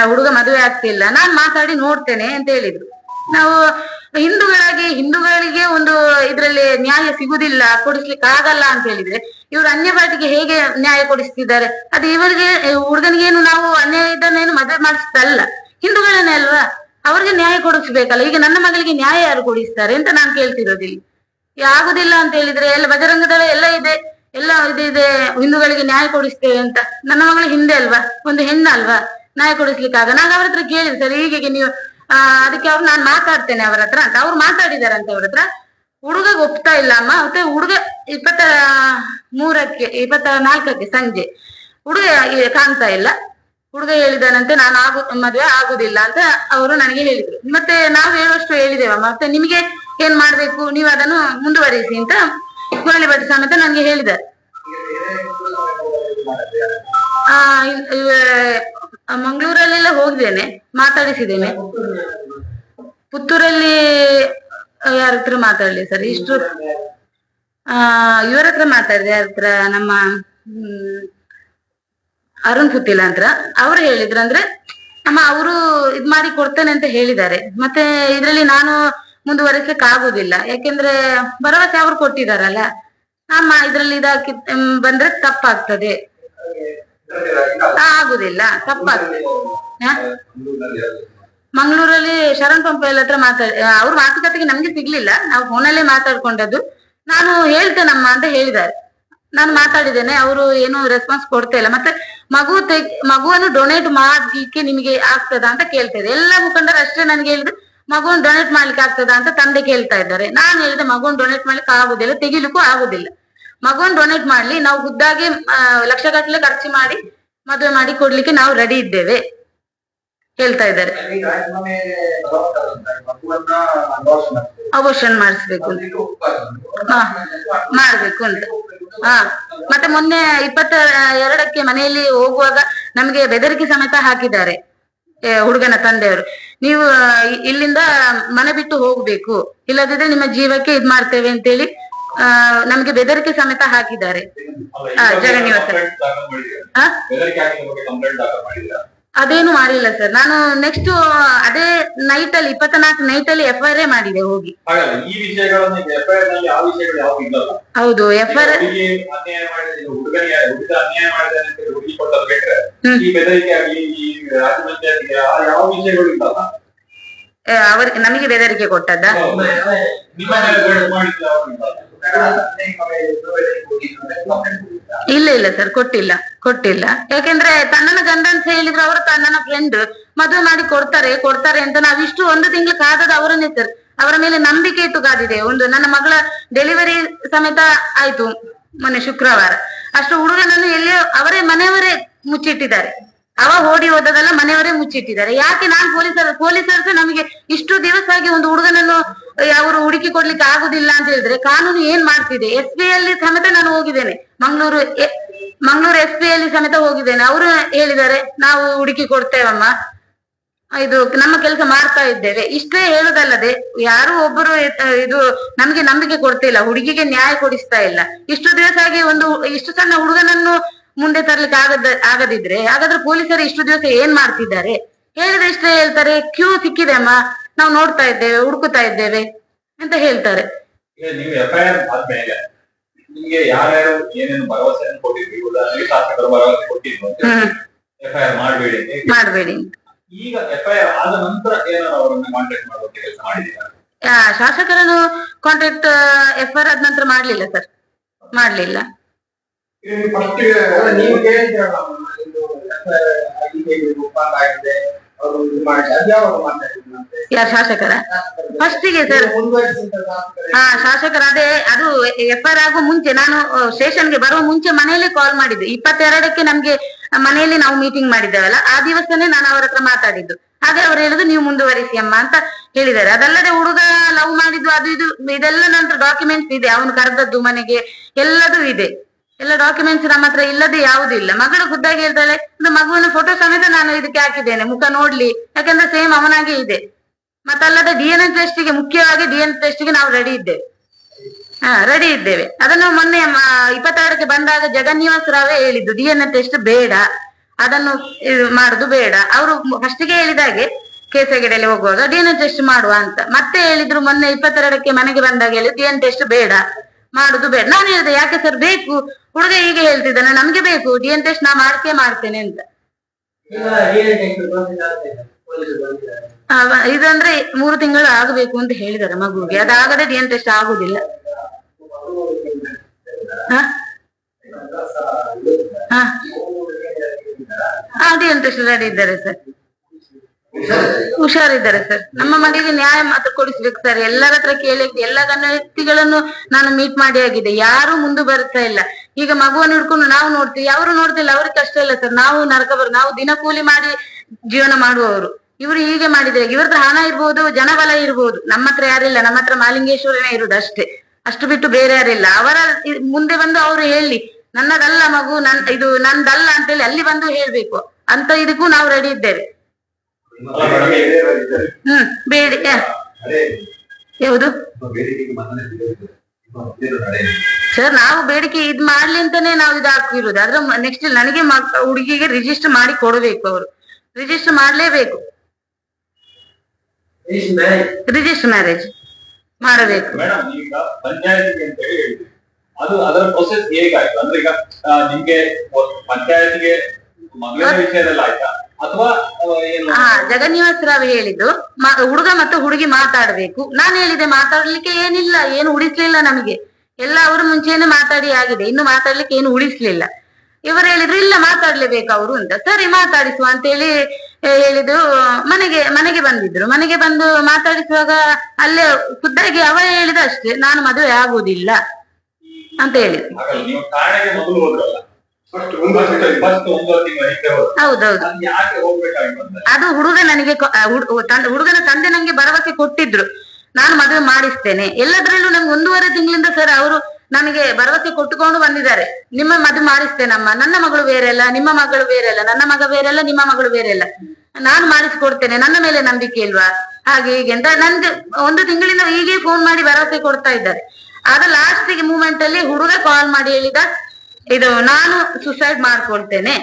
ಹುಡುಗ ಮದುವೆ ಆಗ್ತಿಲ್ಲ. ನಾನ್ ಮಾತಾಡಿ ನೋಡ್ತೇನೆ ಅಂತ ಹೇಳಿದ್ರು. ನಾವು ಹಿಂದೂಗಳಾಗಿ, ಹಿಂದೂಗಳಿಗೆ ಒಂದು ಇದರಲ್ಲಿ ನ್ಯಾಯ ಸಿಗುದಿಲ್ಲ, ಕೊಡಿಸ್ಲಿಕ್ಕೆ ಆಗಲ್ಲ ಅಂತ ಹೇಳಿದ್ರೆ, ಇವರು ಅನ್ಯ ಭಾಷೆಗೆ ಹೇಗೆ ನ್ಯಾಯ ಕೊಡಿಸ್ತಿದ್ದಾರೆ? ಅದು ಇವರಿಗೆ ಹುಡುಗನಿಗೇನು ನಾವು ಅನ್ಯಾಯ ಇದನ್ನೇನು ಮದುವೆ ಮಾಡಿಸ್ತಲ್ಲ ಹಿಂದೂಗಳನ್ನೇ ಅಲ್ವಾ? ಅವ್ರಿಗೆ ನ್ಯಾಯ ಕೊಡಿಸ್ಬೇಕಲ್ಲ. ಈಗ ನನ್ನ ಮಗಳಿಗೆ ನ್ಯಾಯ ಯಾರು ಕೊಡಿಸ್ತಾರೆ ಅಂತ ನಾನು ಕೇಳ್ತಿರೋದಿಲ್ಲ ಆಗುದಿಲ್ಲ ಅಂತ ಹೇಳಿದ್ರೆ, ಎಲ್ಲ ಬಜರಂಗ ಎಲ್ಲ ಇದೆ, ಎಲ್ಲ ಇದು ಇದೆ, ಹಿಂದೂಗಳಿಗೆ ನ್ಯಾಯ ಕೊಡಿಸ್ತೇವೆ ಅಂತ. ನನ್ನ ಮಗಳು ಹಿಂದೆ ಅಲ್ವಾ? ಒಂದು ಹೆಣ್ಣಲ್ವಾ ನ್ಯಾಯ ಕೊಡಿಸ್ಲಿಕ್ಕೆ ಆಗ. ನಾನು ಅವ್ರ ಹತ್ರ ಕೇಳಿದೆ, ಸರ್ ಹೀಗೆ ನೀವು ಅದಕ್ಕೆ ಅವ್ರು ನಾನ್ ಮಾತಾಡ್ತೇನೆ ಅವ್ರ ಹತ್ರ ಅಂತ. ಅವ್ರು ಮಾತಾಡಿದಾರಂತೆ ಅವ್ರ ಹತ್ರ. ಹುಡುಗ ಒಪ್ತಾ ಇಲ್ಲ ಅಮ್ಮ. ಮತ್ತೆ ಹುಡುಗ ಇಪ್ಪತ್ತ ಮೂರಕ್ಕೆ, ಇಪ್ಪತ್ತ ನಾಲ್ಕಕ್ಕೆ ಸಂಜೆ. ಹುಡುಗ ಕಾಣ್ತಾ ಇಲ್ಲ. ಹುಡುಗ ಹೇಳಿದಾನಂತೆ, ನಾನು ಆಗು, ಮದ್ವೆ ಆಗುದಿಲ್ಲ ಅಂತ ಅವರು ನನಗೆ ಹೇಳಿದ್ರು. ಮತ್ತೆ ನಾವು ಹೇಳುವಷ್ಟು ಹೇಳಿದೇವ ಮತ್ತೆ ನಿಮಗೆ ಏನ್ ಮಾಡ್ಬೇಕು? ನೀವು ಅದನ್ನು ಮುಂದುವರಿಸಿ ಅಂತ ಮುರಳಿ ಸಮೇತ ನನಗೆ ಹೇಳಿದ್ದಾರೆ. ಆ ಮಂಗಳೂರಲ್ಲೆಲ್ಲ ಹೋಗಿದ್ದೇನೆ, ಮಾತಾಡಿಸಿದ್ದೇನೆ. ಪುತ್ತೂರಲ್ಲಿ ಯಾರ ಹತ್ರ ಮಾತಾಡ್ಲಿ ಸರ್? ಇಷ್ಟು, ಆ, ಇವರ ಹತ್ರ ಮಾತಾಡಿದೆ, ಯಾರ ಹತ್ರ? ನಮ್ಮ ಅರುಣ್ ಪುತ್ತಿಲ ಹತ್ರ. ಅವ್ರು ಹೇಳಿದ್ರು, ಅಂದ್ರೆ ನಮ್ಮ ಅವರು ಇದ್ ಮಾಡಿ ಕೊಡ್ತೇನೆ ಅಂತ ಹೇಳಿದ್ದಾರೆ. ಮತ್ತೆ ಇದ್ರಲ್ಲಿ ನಾನು ಮುಂದುವರಿಸಕ್ ಆಗುದಿಲ್ಲ. ಯಾಕೆಂದ್ರೆ ಭರವಸೆ ಅವ್ರು ಕೊಟ್ಟಿದಾರಲ್ಲ ಅಮ್ಮ ಇದ್ರಲ್ಲಿ ಇದಾಕಿ ಬಂದ್ರೆ ತಪ್ಪಾಗ್ತದೆ. ಆಗುದಿಲ್ಲ. ತಪ್ಪಾಗ್ತದೆ? ಮಂಗಳೂರಲ್ಲಿ ಶರಣ್ ಪಂಪೆಲ್ ಹತ್ರ ಮಾತಾಡಿ ಅವ್ರ ಮಾತುಕತೆಗೆ ನಮ್ಗೆ ಸಿಗ್ಲಿಲ್ಲ. ನಾವು ಫೋನಲ್ಲೇ ಮಾತಾಡ್ಕೊಂಡದ್ದು. ನಾನು ಹೇಳ್ತೇನಮ್ಮ ಅಂತ ಹೇಳಿದ್ದಾರೆ. ನಾನು ಮಾತಾಡಿದ್ದೇನೆ. ಅವರು ಏನು ರೆಸ್ಪಾನ್ಸ್ ಕೊಡ್ತಾ ಇಲ್ಲ. ಮತ್ತೆ ಮಗು ತೆಗ್ ಮಗುವನ್ನು ಡೊನೇಟ್ ಮಾಡ್ಲಿಕ್ಕೆ ನಿಮಗೆ ಆಗ್ತದಾ ಅಂತ ಕೇಳ್ತಾ ಇದೆ ಎಲ್ಲ ಮುಖಂಡರು ಅಷ್ಟೇ ನನಗೆ ಹೇಳಿದ್ರು ಮಗುವನ್ನು ಡೊನೇಟ್ ಮಾಡ್ಲಿಕ್ಕೆ ಆಗ್ತದಾ? ಅಂತ ತಂದೆ ಕೇಳ್ತಾ ಇದ್ದಾರೆ. ನಾನು ಹೇಳಿದೆ ಮಗುವನ್ನು ಡೊನೇಟ್ ಮಾಡ್ಲಿಕ್ಕೆ ಆಗುದಿಲ್ಲ ತೆಗಿಲಿಕ್ಕೂ ಆಗುದಿಲ್ಲ. ಮಗುವನ್ನು ಡೊನೇಟ್ ಮಾಡ್ಲಿ. ನಾವು ಖುದ್ದಾಗಿ ಲಕ್ಷ ಲಕ್ಷಗಟ್ಟಲೆ ಖರ್ಚು ಮಾಡಿ ಮದುವೆ ಮಾಡಿ ಕೊಡ್ಲಿಕ್ಕೆ ನಾವು ರೆಡಿ ಇದ್ದೇವೆ. ಹೇಳ್ತಾ ಇದ್ದಾರೆ. ಅಬೋಷನ್ ಮಾಡಿಸ್ಬೇಕು. ಮಾಡ್ಬೇಕು ಅಂತ. ಹಾ, ಮತ್ತೆ ಮೊನ್ನೆ ಇಪ್ಪತ್ತ, ಎರಡಕ್ಕೆ ಮನೆಯಲ್ಲಿ ಹೋಗುವಾಗ ನಮ್ಗೆ ಬೆದರಿಕೆ ಸಮೇತ ಹಾಕಿದ್ದಾರೆ ಹುಡುಗನ ತಂದೆಯವರು. ನೀವು, ಇಲ್ಲಿಂದ ಮನೆ ಬಿಟ್ಟು ಹೋಗ್ಬೇಕು. ಇಲ್ಲದಿದ್ರೆ ನಿಮ್ಮ ಜೀವಕ್ಕೆ ಇದ್ ಮಾಡ್ತೇವೆ ಅಂತೇಳಿ ನಮ್ಗೆ ಬೆದರಿಕೆ ಸಮೇತ ಹಾಕಿದ್ದಾರೆ. ಅದೇನು ಮಾಡಿಲ್ಲ ಸರ್. ನಾನು ನೆಕ್ಸ್ಟ್ ಅದೇ ನೈಟ್ ಅಲ್ಲಿ ಇಪ್ಪತ್ನಾಲ್ಕು ನೈಟ್ ಅಲ್ಲಿ ಎಫ್ ಐ ಮಾಡಿದೆ ಹೋಗಿ. ಹೌದು ಎಫ್ ಐ ಆರ್ ಅನ್ಯಾಯ ಮಾಡಿದ ಹುಡುಗ ಅನ್ಯಾಯ ಮಾಡಿದಾನೆ ಅಂತ ಹೇಳಿ ಹುಡುಗಿ ಹ್ಮ್. ಈ ಬೆದರಿಕೆ ಆಗಲಿ ಈ ರಾಜ್ಯ ಆ ಯಾವ ವಿಷಯಗಳು ಇಲ್ಲಲ್ಲ? ಅವ್ರ ನಮಗೆ ಬೆದರಿಕೆ ಕೊಟ್ಟದ್ದ? ಇಲ್ಲ ಇಲ್ಲ ಸರ್ ಕೊಟ್ಟಿಲ್ಲ ಕೊಟ್ಟಿಲ್ಲ. ಯಾಕೆಂದ್ರೆ ತನ್ನನ ಗಂಡ ಅಂತ ಹೇಳಿದ್ರೆ ಅವರು ತನ್ನನ ಫ್ರೆಂಡ್ ಮದುವೆ ಮಾಡಿ ಕೊಡ್ತಾರೆ ಕೊಡ್ತಾರೆ ಅಂತ ನಾವಿಷ್ಟು ಒಂದು ತಿಂಗಳು ಕಾದದ ಅವರನ್ನೇ ಸರ್ ಅವರ ಮೇಲೆ ನಂಬಿಕೆ ಇಟ್ಟು ಕಾದಿದೆ. ಒಂದು ನನ್ನ ಮಗಳ ಡೆಲಿವರಿ ಸಮೇತ ಆಯ್ತು ಮೊನ್ನೆ ಶುಕ್ರವಾರ. ಅಷ್ಟು ಹುಡುಗನನ್ನು ಎಲ್ಲಿಯೋ ಅವರೇ ಮನೆಯವರೇ ಮುಚ್ಚಿಟ್ಟಿದ್ದಾರೆ. ಅವ ಓಡಿ ಹೋದದೆಲ್ಲ ಮನೆಯವರೇ ಮುಚ್ಚಿಟ್ಟಿದ್ದಾರೆ. ಯಾಕೆ ನಾನ್ ಪೊಲೀಸರು ಪೊಲೀಸರು ಸಹ ನಮಗೆ ಇಷ್ಟು ದಿವಸ ಆಗಿ ಒಂದು ಹುಡುಗನನ್ನು ಅವರು ಹುಡುಕಿ ಕೊಡ್ಲಿಕ್ಕೆ ಆಗುದಿಲ್ಲ ಅಂತ ಹೇಳಿದ್ರೆ ಕಾನೂನು ಏನ್ ಮಾಡ್ತಿದೆ? ಎಸ್ ಬಿ ಅಲ್ಲಿ ಸಮೇತ ನಾನು ಹೋಗಿದ್ದೇನೆ. ಮಂಗಳೂರು ಮಂಗಳೂರು ಎಸ್ ಬಿ ಅಲ್ಲಿ ಸಮೇತ ಹೋಗಿದ್ದೇನೆ. ಅವರು ಹೇಳಿದ್ದಾರೆ, ನಾವು ಹುಡುಕಿ ಕೊಡ್ತೇವಮ್ಮ. ಇದು ನಮ್ಮ ಕೆಲಸ ಮಾಡ್ತಾ ಇದ್ದೇವೆ. ಇಷ್ಟೇ ಹೇಳುದಲ್ಲದೆ, ಯಾರು ಒಬ್ಬರು ಇದು ನಮ್ಗೆ ನಂಬಿಕೆ ಕೊಡ್ತಿಲ್ಲ, ಹುಡುಗಿಗೆ ನ್ಯಾಯ ಕೊಡಿಸ್ತಾ ಇಲ್ಲ. ಇಷ್ಟು ದಿವಸ ಆಗಿ ಒಂದು ಇಷ್ಟು ಸಣ್ಣ ಹುಡುಗನನ್ನು ಮುಂದೆ ತರ್ಲಿಕ್ಕೆ ಆಗದ, ಆಗದಿದ್ರೆ, ಹಾಗಾದ್ರೆ ಪೊಲೀಸರು ಇಷ್ಟು ದಿವಸ ಏನ್ ಮಾಡ್ತಿದ್ದಾರೆ? ಹೇಳಿದ್ರೆ ಇಷ್ಟೇ ಹೇಳ್ತಾರೆ, ಕ್ಯೂ ಸಿಕ್ಕಿದೆ ಅಮ್ಮ. ನಾವು ನೋಡ್ತಾ ಇದ್ದೇವೆ ಹುಡುಕುತ್ತಾ ಇದ್ದೇವೆ ಅಂತ ಹೇಳ್ತಾರೆ. ಮಾಡಬೇಡಿ ಶಾಸಕರನ್ನು ಕಾಂಟ್ಯಾಕ್ಟ್ ಎಫ್ ಆರ್ ಆದ ನಂತರ ಮಾಡ್ಲಿಲ್ಲ ಸರ್. ಮಾಡ್ಲಿಲ್ಲ. ನೀವು ಯಾರು ಶಾಸಕರ. ಫಸ್ಟಿಗೆ ಸರ್. ಹಾ, ಶಾಸಕರ, ಅದೇ, ಅದು ಎಫ್ ಆರ್ ಆಗುವ ಮುಂಚೆ ನಾನು ಸ್ಟೇಷನ್ಗೆ ಬರುವ ಮುಂಚೆ ಮನೆಯಲ್ಲಿ ಕಾಲ್ ಮಾಡಿದ್ದು. ಇಪ್ಪತ್ತೆರಡಕ್ಕೆ ನಮ್ಗೆ ಮನೆಯಲ್ಲಿ ನಾವು ಮೀಟಿಂಗ್ ಮಾಡಿದ್ದೇವಲ್ಲ, ಆ ದಿವಸನೇ ನಾನು ಅವರ ಹತ್ರ ಮಾತಾಡಿದ್ದು. ಹಾಗೆ ಅವ್ರು ಹೇಳಿದ್ರು, ನೀವು ಮುಂದುವರಿಸಿ ಅಮ್ಮ ಅಂತ ಹೇಳಿದ್ದಾರೆ. ಅದಲ್ಲದೆ ಹುಡುಗ ಲವ್ ಮಾಡಿದ್ದು, ಅದು ಇದು, ಇದೆಲ್ಲ ನಂತರ ಡಾಕ್ಯುಮೆಂಟ್ಸ್ ಇದೆ. ಅವನು ಕರೆದದ್ದು ಮನೆಗೆ ಎಲ್ಲದೂ ಇದೆ. ಎಲ್ಲ ಡಾಕ್ಯುಮೆಂಟ್ಸ್ ನಮ್ಮ ಹತ್ರ ಇಲ್ಲದೆ ಯಾವುದೂ ಇಲ್ಲ ಮಗಳು ಖುದ್ದಾಗಿ ಹೇಳ್ತಾಳೆ ಒಂದು ಮಗುವಿನ ಫೋಟೋ ಸಮೇತ ನಾನು ಇದಕ್ಕೆ ಹಾಕಿದ್ದೇನೆ, ಮುಖ ನೋಡ್ಲಿ. ಯಾಕಂದ್ರೆ ಸೇಮ್ ಅವನಾಗೆ ಇದೆ. ಮತ್ತಲ್ಲದೆ ಡಿ ಎನ್ ಎ ಟೆಸ್ಟ್ಗೆ ಮುಖ್ಯವಾಗಿ ಡಿ ಎನ್ ಟೆಸ್ಟ್ಗೆ ನಾವು ರೆಡಿ ಇದ್ದೇವೆ. ಹಾ ರೆಡಿ ಇದ್ದೇವೆ. ಅದನ್ನು ಮೊನ್ನೆ ಇಪ್ಪತ್ತಾರಕ್ಕೆ ಬಂದಾಗ ಬಂದಾಗ ಜಗನ್ನಿವಾಸ್ ರಾವೇ ಹೇಳಿದ್ದು ಡಿ ಎನ್ ಎ ಟೆಸ್ಟ್ ಬೇಡ. ಅದನ್ನು ಮಾಡುದು ಬೇಡ. ಅವರು ಫಸ್ಟಿಗೆ ಹೇಳಿದಾಗೆ ಕೇಸಗಡೆಯಲ್ಲಿ ಹೋಗುವಾಗ ಡಿ ಎನ್ ಎ ಟೆಸ್ಟ್ ಮಾಡುವ ಅಂತ. ಮತ್ತೆ ಹೇಳಿದ್ರು ಮೊನ್ನೆ ಇಪ್ಪತ್ತೆರಡಕ್ಕೆ ಮನೆಗೆ ಬಂದಾಗ ಹೇಳಿ ಡಿ ಎನ್ ಟೆಸ್ಟ್ ಬೇಡ, ಮಾಡುದು ಬೇಡ. ನಾನು ಹೇಳಿದೆ, ಯಾಕೆ ಸರ್ ಬೇಕು? ಹುಡುಗ ಹೀಗೆ ಹೇಳ್ತಿದ್ದಾನೆ ನಮ್ಗೆ ಬೇಕು ಡಿ ಎನ್ ಟೆಸ್ಟ್ ನಾ ಮಾಡ್ತೇ ಮಾಡ್ತೇನೆ ಅಂತ. ಇದಂದ್ರೆ ಮೂರು ತಿಂಗಳು ಆಗಬೇಕು ಅಂತ ಹೇಳಿದಾರೆ ಮಗುಗೆ ಅದಾಗದೆ ಡಿ ಎನ್ ಟೆಸ್ಟ್ ಆಗುದಿಲ್ಲ. ಹ? ಹ? ಆ ಡಿ ಎನ್ ಟೆಸ್ಟ್ ರೆಡಿ ಇದ್ದಾರೆ ಸರ್. ಹುಷಾರಿದ್ದಾರೆ ಸರ್. ನಮ್ಮ ಮಗಳಿಗೆ ನ್ಯಾಯ ಮಾತ್ರ ಕೊಡಿಸ್ಬೇಕು ಸರ್. ಎಲ್ಲರ ಹತ್ರ ಕೇಳಿ, ಎಲ್ಲ ಗಣ್ಯ ವ್ಯಕ್ತಿಗಳನ್ನು ನಾನು ಮೀಟ್ ಮಾಡಿ ಆಗಿದೆ. ಯಾರು ಮುಂದೆ ಬರ್ತಾ ಇಲ್ಲ. ಈಗ ಮಗುವನ್ನು ಹಿಡ್ಕೊಂಡು ನಾವು ನೋಡ್ತೀವಿ. ಅವರು ನೋಡ್ತಿಲ್ಲ. ಅವ್ರಿಗೆ ಕಷ್ಟ ಇಲ್ಲ ಸರ್. ನಾವು ನರಕ ಬರ್, ನಾವು ದಿನ ಕೂಲಿ ಮಾಡಿ ಜೀವನ ಮಾಡುವವರು. ಇವರು ಹೀಗೆ ಮಾಡಿದ್ರೆ ಇವ್ರದ್ದು ಹಣ ಇರ್ಬೋದು, ಜನಬಲ ಇರ್ಬೋದು. ನಮ್ಮ ಹತ್ರ ಯಾರಿಲ್ಲ ನಮ್ಮ ಹತ್ರ ಮಾಲಿಂಗೇಶ್ವರನೇ ಇರುದು ಅಷ್ಟೇ. ಅಷ್ಟು ಬಿಟ್ಟು ಬೇರೆ ಯಾರಿಲ್ಲ ಅವರ ಮುಂದೆ ಬಂದು ಅವರು ಹೇಳಿ, ನನ್ನದಲ್ಲ ಮಗು, ನನ್, ಇದು ನಂದಲ್ಲ ಅಂತೇಳಿ ಅಲ್ಲಿ ಬಂದು ಹೇಳ್ಬೇಕು. ಅಂತ ಇದಕ್ಕೂ ನಾವು ರೆಡಿ ಇದ್ದೇವೆ. ಹ್ಮ್ ಬೇಡಿಕೆ ಯಾವುದು? ಸರ್ ನಾವು ಬೇಡಿಕೆ ಇದ್ ಮಾಡ್ಲಿ ಅಂತಾನೆ ನಾವು ಇದು ಹಾಕಿರೋದು ಆದ್ರೆ ನೆಕ್ಸ್ಟ್ ನನಗೆ ಹುಡುಗಿಗೆ ರಿಜಿಸ್ಟರ್ ಮಾಡಿ ಕೊಡಬೇಕು ಅವರು. ರಿಜಿಸ್ಟರ್ ಮಾಡ್ಲೇಬೇಕು. ರಿಜಿಸ್ಟರ್ ಮ್ಯಾರೇಜ್ ಮಾಡಬೇಕು. ಅದು ಅದರ ಪ್ರೊಸೆಸ್ ಹೇಗಾಯ್ತು? ಅಂದ್ರೆ ಈಗ ನಿಮ್ಗೆ ಪಂಚಾಯತ್ಗೆ ಮಗಳ ವಿಷಯದಲ್ಲಿ ಆಯ್ತಾ? ಹಾ ಜಗನ್ನಿವಾಸ ರಾವ್ ಹೇಳಿದ್ದು ಮ- ಹುಡುಗ ಮತ್ತು ಹುಡುಗಿ ಮಾತಾಡ್ಬೇಕು. ನಾನು ಹೇಳಿದೆ ಮಾತಾಡ್ಲಿಕ್ಕೆ ಏನಿಲ್ಲ ಏನು ಉಳಿಸ್ಲಿಲ್ಲ ನಮಗೆ. ಎಲ್ಲ ಅವರು ಮುಂಚೆನೆ ಮಾತಾಡಿ ಆಗಿದೆ ಇನ್ನು ಮಾತಾಡ್ಲಿಕ್ಕೆ ಏನು ಉಳಿಸ್ಲಿಲ್ಲ. ಇವರು ಹೇಳಿದ್ರು ಇಲ್ಲ ಮಾತಾಡ್ಲೇಬೇಕು ಅವರು ಅಂತ. ಸರಿ ಮಾತಾಡಿಸುವ ಅಂತ ಹೇಳಿ ಹೇಳಿದ್ರು ಮನೆಗೆ ಮನೆಗೆ ಬಂದಿದ್ರು. ಮನೆಗೆ ಬಂದು ಮಾತಾಡಿಸುವಾಗ ಅಲ್ಲೇ ಖುದ್ದಾಗಿ ಅವ ಹೇಳಿದ ಅಷ್ಟೇ ನಾನು ಮದುವೆ ಆಗುವುದಿಲ್ಲ ಅಂತ ಹೇಳಿದ್ರು. ಹೌದೌದು. ಅದು ಯಾಕೆ ಹೋಗ್ಬೇಕಾಗಿ ಬಂದ್ರೆ ಅದು ಹುಡುಗ ನನಗೆ ಹುಡುಗನ ತಂದೆ ನಂಗೆ ಭರವಸೆ ಕೊಟ್ಟಿದ್ರು. ನಾನು ಮದುವೆ ಮಾಡಿಸ್ತೇನೆ. ಎಲ್ಲದರಲ್ಲೂ ನಂಗೆ ಒಂದೂವರೆ ತಿಂಗಳಿಂದ ಸರ್ ಅವರು ನನಗೆ ಭರವಸೆ ಕೊಟ್ಟುಕೊಂಡು ಬಂದಿದ್ದಾರೆ. ನಿಮ್ಮ ಮದುವೆ ಮಾಡಿಸ್ತೇನಮ್ಮ. ನನ್ನ ಮಗಳು ಬೇರೆ ಅಲ್ಲ ನಿಮ್ಮ ಮಗಳು ಬೇರೆ ಅಲ್ಲ ನನ್ನ ಮಗ ಬೇರೆ ಅಲ್ಲ ನಿಮ್ಮ ಮಗಳು ಬೇರೆ ಅಲ್ಲ ನಾನು ಮಾಡಿಸ್ಕೊಡ್ತೇನೆ. ನನ್ನ ಮೇಲೆ ನಂಬಿಕೆ ಇಲ್ವಾ? ಹಾಗೆ ಹೀಗೆ ಅಂತ ನನ್ಗೆ ಒಂದು ತಿಂಗಳಿಂದ ಹೀಗೆ ಫೋನ್ ಮಾಡಿ ಭರವಸೆ ಕೊಡ್ತಾ ಇದ್ದಾರೆ. ಆಗ ಲಾಸ್ಟಿಗೆ ಮೂಮೆಂಟ್ ಅಲ್ಲಿ ಹುಡುಗ ಕಾಲ್ ಮಾಡಿ ಹೇಳಿದ ಇದು ನಾನು ಸುಸೈಡ್ ಮಾಡ್ಕೊಳ್ತೇನೆ.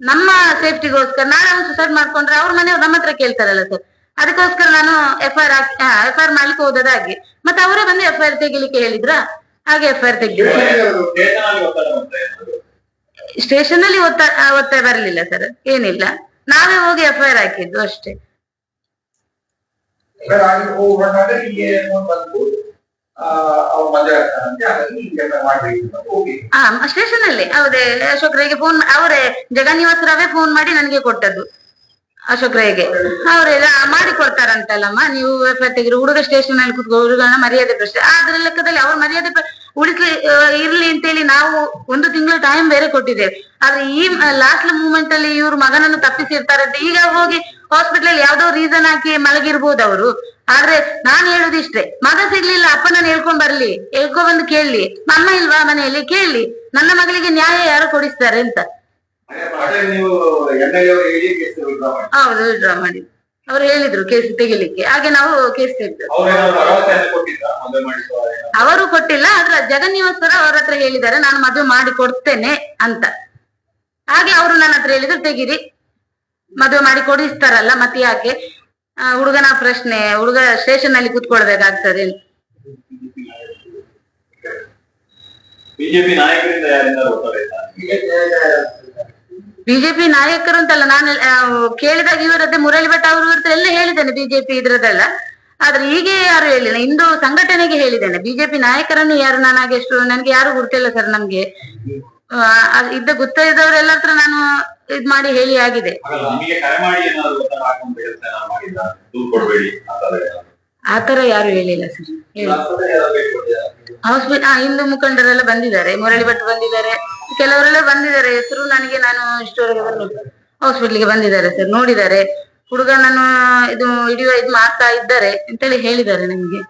ನಮ್ಮ ಸೇಫ್ಟಿಗೋಸ್ಕರ ನಾನು ಸುಸೈಡ್ ಮಾಡ್ಕೊಂಡ್ರೆ ಅವ್ರ ಮನೆಯವ್ರು ನಮ್ಮ ಹತ್ರ ಕೇಳ್ತಾರಲ್ಲ ಸರ್ ಅದಕ್ಕೋಸ್ಕರ ನಾನು F I R F I R ಮಾಡ್ಲಿಕ್ಕೆ ಹೋದದಾಗಿ ಮತ್ತೆ ಅವರೇ ಬಂದು ಎಫ್ ತೆಗಿಲಿಕ್ಕೆ ಹೇಳಿದ್ರ? ಹಾಗೆ ಎಫ್ ಐ ಆರ್ ಸ್ಟೇಷನ್ ಅಲ್ಲಿ ಒತ್ತಾಯ ಬರಲಿಲ್ಲ ಸರ್ ಏನಿಲ್ಲ. ನಾವೇ ಹೋಗಿ ಎಫ್ ಐ ಆರ್ ಹಾಕಿದ್ದು ಅಷ್ಟೇ. ಸ್ಟೇಷನ್ ಅಲ್ಲಿ, ಹೌದೇ, ಅಶೋಕ್ ರೈಗೆ ಫೋನ್ ಅವರೇ ಜಗನ್ನಿವಾಸ ರವೇ ಫೋನ್ ಮಾಡಿ ನನಗೆ ಕೊಟ್ಟದ್ದು, ಅಶೋಕ್ ರೈಗೆ. ಅವರೆಲ್ಲ ಮಾಡಿ ಕೊಡ್ತಾರಂತಲ್ಲಮ್ಮ, ನೀವು ತೆಗಿರು ಹುಡುಗ ಸ್ಟೇಷನ್ ಅಲ್ಲಿ ಕುತ್ಕೊ, ಹುಡುಗನ ಮರ್ಯಾದೆ ಪ್ರಶ್ನೆ. ಅದ್ರ ಲೆಕ್ಕದಲ್ಲಿ ಅವ್ರ ಮರ್ಯಾದೆ ಉಳಿಸ್ಲಿ ಅಂತ ಇರ್ಲಿ ಅಂತೇಳಿ ನಾವು ಒಂದು ತಿಂಗಳು ಟೈಮ್ ಬೇರೆ ಕೊಟ್ಟಿದ್ದೇವೆ. ಆದ್ರೆ ಈ ಲಾಸ್ಟ್ ಮೂಮೆಂಟ್ ಅಲ್ಲಿ ಇವ್ರು ಮಗನನ್ನು ತಪ್ಪಿಸಿರ್ತಾರಂತೆ. ಈಗ ಹೋಗಿ ಹಾಸ್ಪಿಟಲ್ ಯಾವ್ದೋ ರೀಸನ್ ಹಾಕಿ ಮಲಗಿರ್ಬೋದು ಅವರು. ಆದ್ರೆ ನಾನ್ ಹೇಳುದು ಇಷ್ಟೇ. ಮಗ ಸಿಗ್ಲಿಲ್ಲ ಅಪ್ಪನನ್ನು ಹೇಳ್ಕೊಂಡ್ ಬರ್ಲಿ. ಹೇಳ್ಕೊಂಡ್ ಬಂದು ಕೇಳಲಿ. ಅಮ್ಮ ಇಲ್ವಾ ಮನೆಯಲ್ಲಿ? ಕೇಳಲಿ. ನನ್ನ ಮಗಳಿಗೆ ನ್ಯಾಯ ಯಾರು ಕೊಡಿಸ್ತಾರೆ ಅಂತ. ಹೌದು ವಿಡ್ರಾ ಮಾಡಿ ಅವ್ರು ಹೇಳಿದ್ರು ಕೇಸ್ ತೆಗಿಲಿಕ್ಕೆ. ಹಾಗೆ ನಾವು ಕೇಸ್ ತೆಗೆದು ಅವರು ಕೊಟ್ಟಿಲ್ಲ, ಆದ್ರೆ ಜಗನ್ನಿವಾಸರ ಅವ್ರ ಹತ್ರ ಹೇಳಿದ್ದಾರೆ, ನಾನು ಮದುವೆ ಮಾಡಿ ಕೊಡ್ತೇನೆ ಅಂತ. ಹಾಗೆ ಅವರು ನನ್ನ ಹತ್ರ ಹೇಳಿದ್ರು, ತೆಗಿರಿ. ಮದುವೆ ಮಾಡಿ ಕೊಡಿಸ್ತಾರಲ್ಲ, ಮತ್ತೆ ಯಾಕೆ? ಹುಡುಗನ ಪ್ರಶ್ನೆ ಹುಡುಗ ಸ್ಟೇಷನ್ ಅಲ್ಲಿ ಕುತ್ಕೊಳ್ಬೇಕಾಗ್ತದೆ. ಬಿಜೆಪಿ ನಾಯಕರಿಂದ ಬಿಜೆಪಿ ನಾಯಕರು ಅಂತಲ್ಲ ನಾನು ಕೇಳಿದಾಗ ಇವರದ್ದೇ ಮುರಳಿ ಭಟ್ ಅವರು ಇರ್ತಾರೆ ಎಲ್ಲ ಹೇಳಿದ್ದೇನೆ ಬಿಜೆಪಿ ಇದ್ರದೆಲ್ಲ ಆದ್ರೆ ಈಗ ಯಾರು ಹೇಳಿಲ್ಲ. ಇಂದು ಸಂಘಟನೆಗೆ ಹೇಳಿದ್ದೇನೆ. ಬಿಜೆಪಿ ನಾಯಕರನ್ನು ಯಾರು ನಾನು ಎಷ್ಟು ನನಗೆ ಯಾರು ಗೊತ್ತಿಲ್ಲ ಸರ್ ನಮ್ಗೆ. ಇದ್ದ ಗೊತ್ತಿದ್ದವರೆಲ್ಲ ಹತ್ರ ನಾನು ಇದ್ ಮಾಡಿ ಹೇಳಿ ಆಗಿದೆ. ಆತರ ಯಾರು ಹೇಳಿಲ್ಲ ಸರ್. ಹೇಳಿ. ಹಾ? ಹಾಸ್ಪಿಟಲ್ ಹಿಂದೂ ಮುಖಂಡರೆಲ್ಲ ಬಂದಿದ್ದಾರೆ ಮುರಳಿ ಭಟ್ ಬಂದಿದ್ದಾರೆ ಕೆಲವರೆಲ್ಲ ಬಂದಿದ್ದಾರೆ ಹೆಸರು ನನಗೆ ನಾನು ಇಷ್ಟವರೆಗೆ ಹಾಸ್ಪಿಟ್ಲಿಗೆ ಬಂದಿದ್ದಾರೆ ಸರ್ ನೋಡಿದ್ದಾರೆ. ಹುಡುಗ ನಾನು ಇದು ಹಿಡಿಯುವ ಇದು ಮಾಡ್ತಾ ಇದ್ದಾರೆ ಅಂತೇಳಿ ಹೇಳಿದ್ದಾರೆ ನಮ್ಗೆ.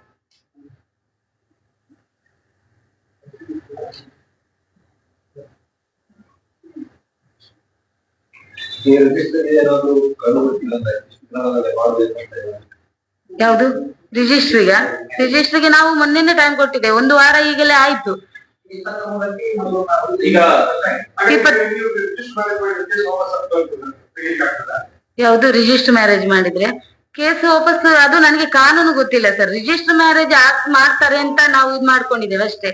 ಈ ರಿಜಿಸ್ಟರ್ ಏನಾದ್ರು ಕಂಡುಬಿಟ್ಟಿಲ್ಲ ಅಂದ್ರೆ ಚಿತ್ರಣದಲ್ಲಿ ಮಾಡ್ಬೇಕು ಅಂತ ಇದೆ. ಯಾವುದು? ರಿಜಿಸ್ಟ್ರಿಗ? ರಿಜಿಸ್ಟ್ರಿಗೆ ನಾವು ಮೊನ್ನೆ ಟೈಮ್ ಕೊಟ್ಟಿದ್ದೇವೆ. ಒಂದು ವಾರ ಈಗಲೇ ಆಯ್ತು. ಯಾವ್ದು ಈಗ. ಯಾವುದು? ರಿಜಿಸ್ಟರ್ ಮ್ಯಾರೇಜ್ ಮಾಡಿದ್ರೆ. ಕೇಸ್ ವಾಪಸ್ ಅದು ನನಗೆ ಕಾನೂನು ಗೊತ್ತಿಲ್ಲ ಸರ್. ರಿಜಿಸ್ಟರ್ ಮ್ಯಾರೇಜ್ ಮಾಡ್ತಾರೆ ಅಂತ ನಾವು ಇದು ಮಾಡ್ಕೊಂಡಿದ್ದೇವೆ ಅಷ್ಟೇ.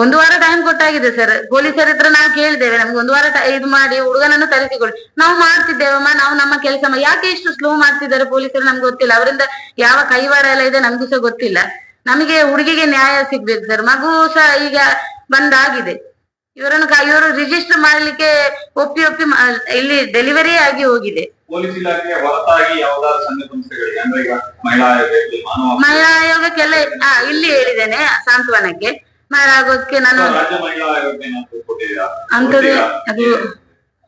ಒಂದು ವಾರ ಟೈಮ್ ಕೊಟ್ಟಾಗಿದೆ ಸರ್ ಪೊಲೀಸರ ಹತ್ರ ನಾವು ಕೇಳಿದ್ದೇವೆ. ನಮ್ಗೆ ಒಂದು ವಾರ ಇದು ಮಾಡಿ ಹುಡುಗನನ್ನು ತರಿಸಿಕೊಳ್ಳಿ ನಾವು ಮಾಡ್ತಿದ್ದೇವಮ್ಮ ನಾವು ನಮ್ಮ ಕೆಲಸ ಯಾಕೆ ಇಷ್ಟು ಸ್ಲೋ ಮಾಡ್ತಿದ್ದಾರೆ ಪೊಲೀಸರು ನಮ್ಗೆ ಗೊತ್ತಿಲ್ಲ. ಅವರಿಂದ ಯಾವ ಕೈವಾರ ಎಲ್ಲ ಇದೆ ನಮ್ಗೂ ಸಹ ಗೊತ್ತಿಲ್ಲ. ನಮಗೆ ಹುಡುಗಿಗೆ ನ್ಯಾಯ ಸಿಗ್ಬೇಕು ಸರ್ ಮಗು ಸಹ ಈಗ ಬಂದಾಗಿದೆ. ಇವರನ್ನು ಇವರು ರಿಜಿಸ್ಟರ್ ಮಾಡ್ಲಿಕ್ಕೆ ಒಪ್ಪಿ ಒಪ್ಪಿ ಇಲ್ಲಿ ಡೆಲಿವರಿ ಆಗಿ ಹೋಗಿದೆ. ಪೊಲೀಸ್ ಹೊರತಾಗಿ ಯಾವ್ದಾದ್ರು ಸಂಘ ಸಂಸ್ಥೆಗಳಿಗೆ ಅಂದ್ರೆ ಮಹಿಳಾ ಆಯೋಗಕ್ಕೆಲ್ಲ ಇಲ್ಲಿ ಹೇಳಿದ್ದೇನೆ ಸಾಂತ್ವನಕ್ಕೆ. ಮಹಿಳಾ ನಾನು ಅಂತದೇ ಅದು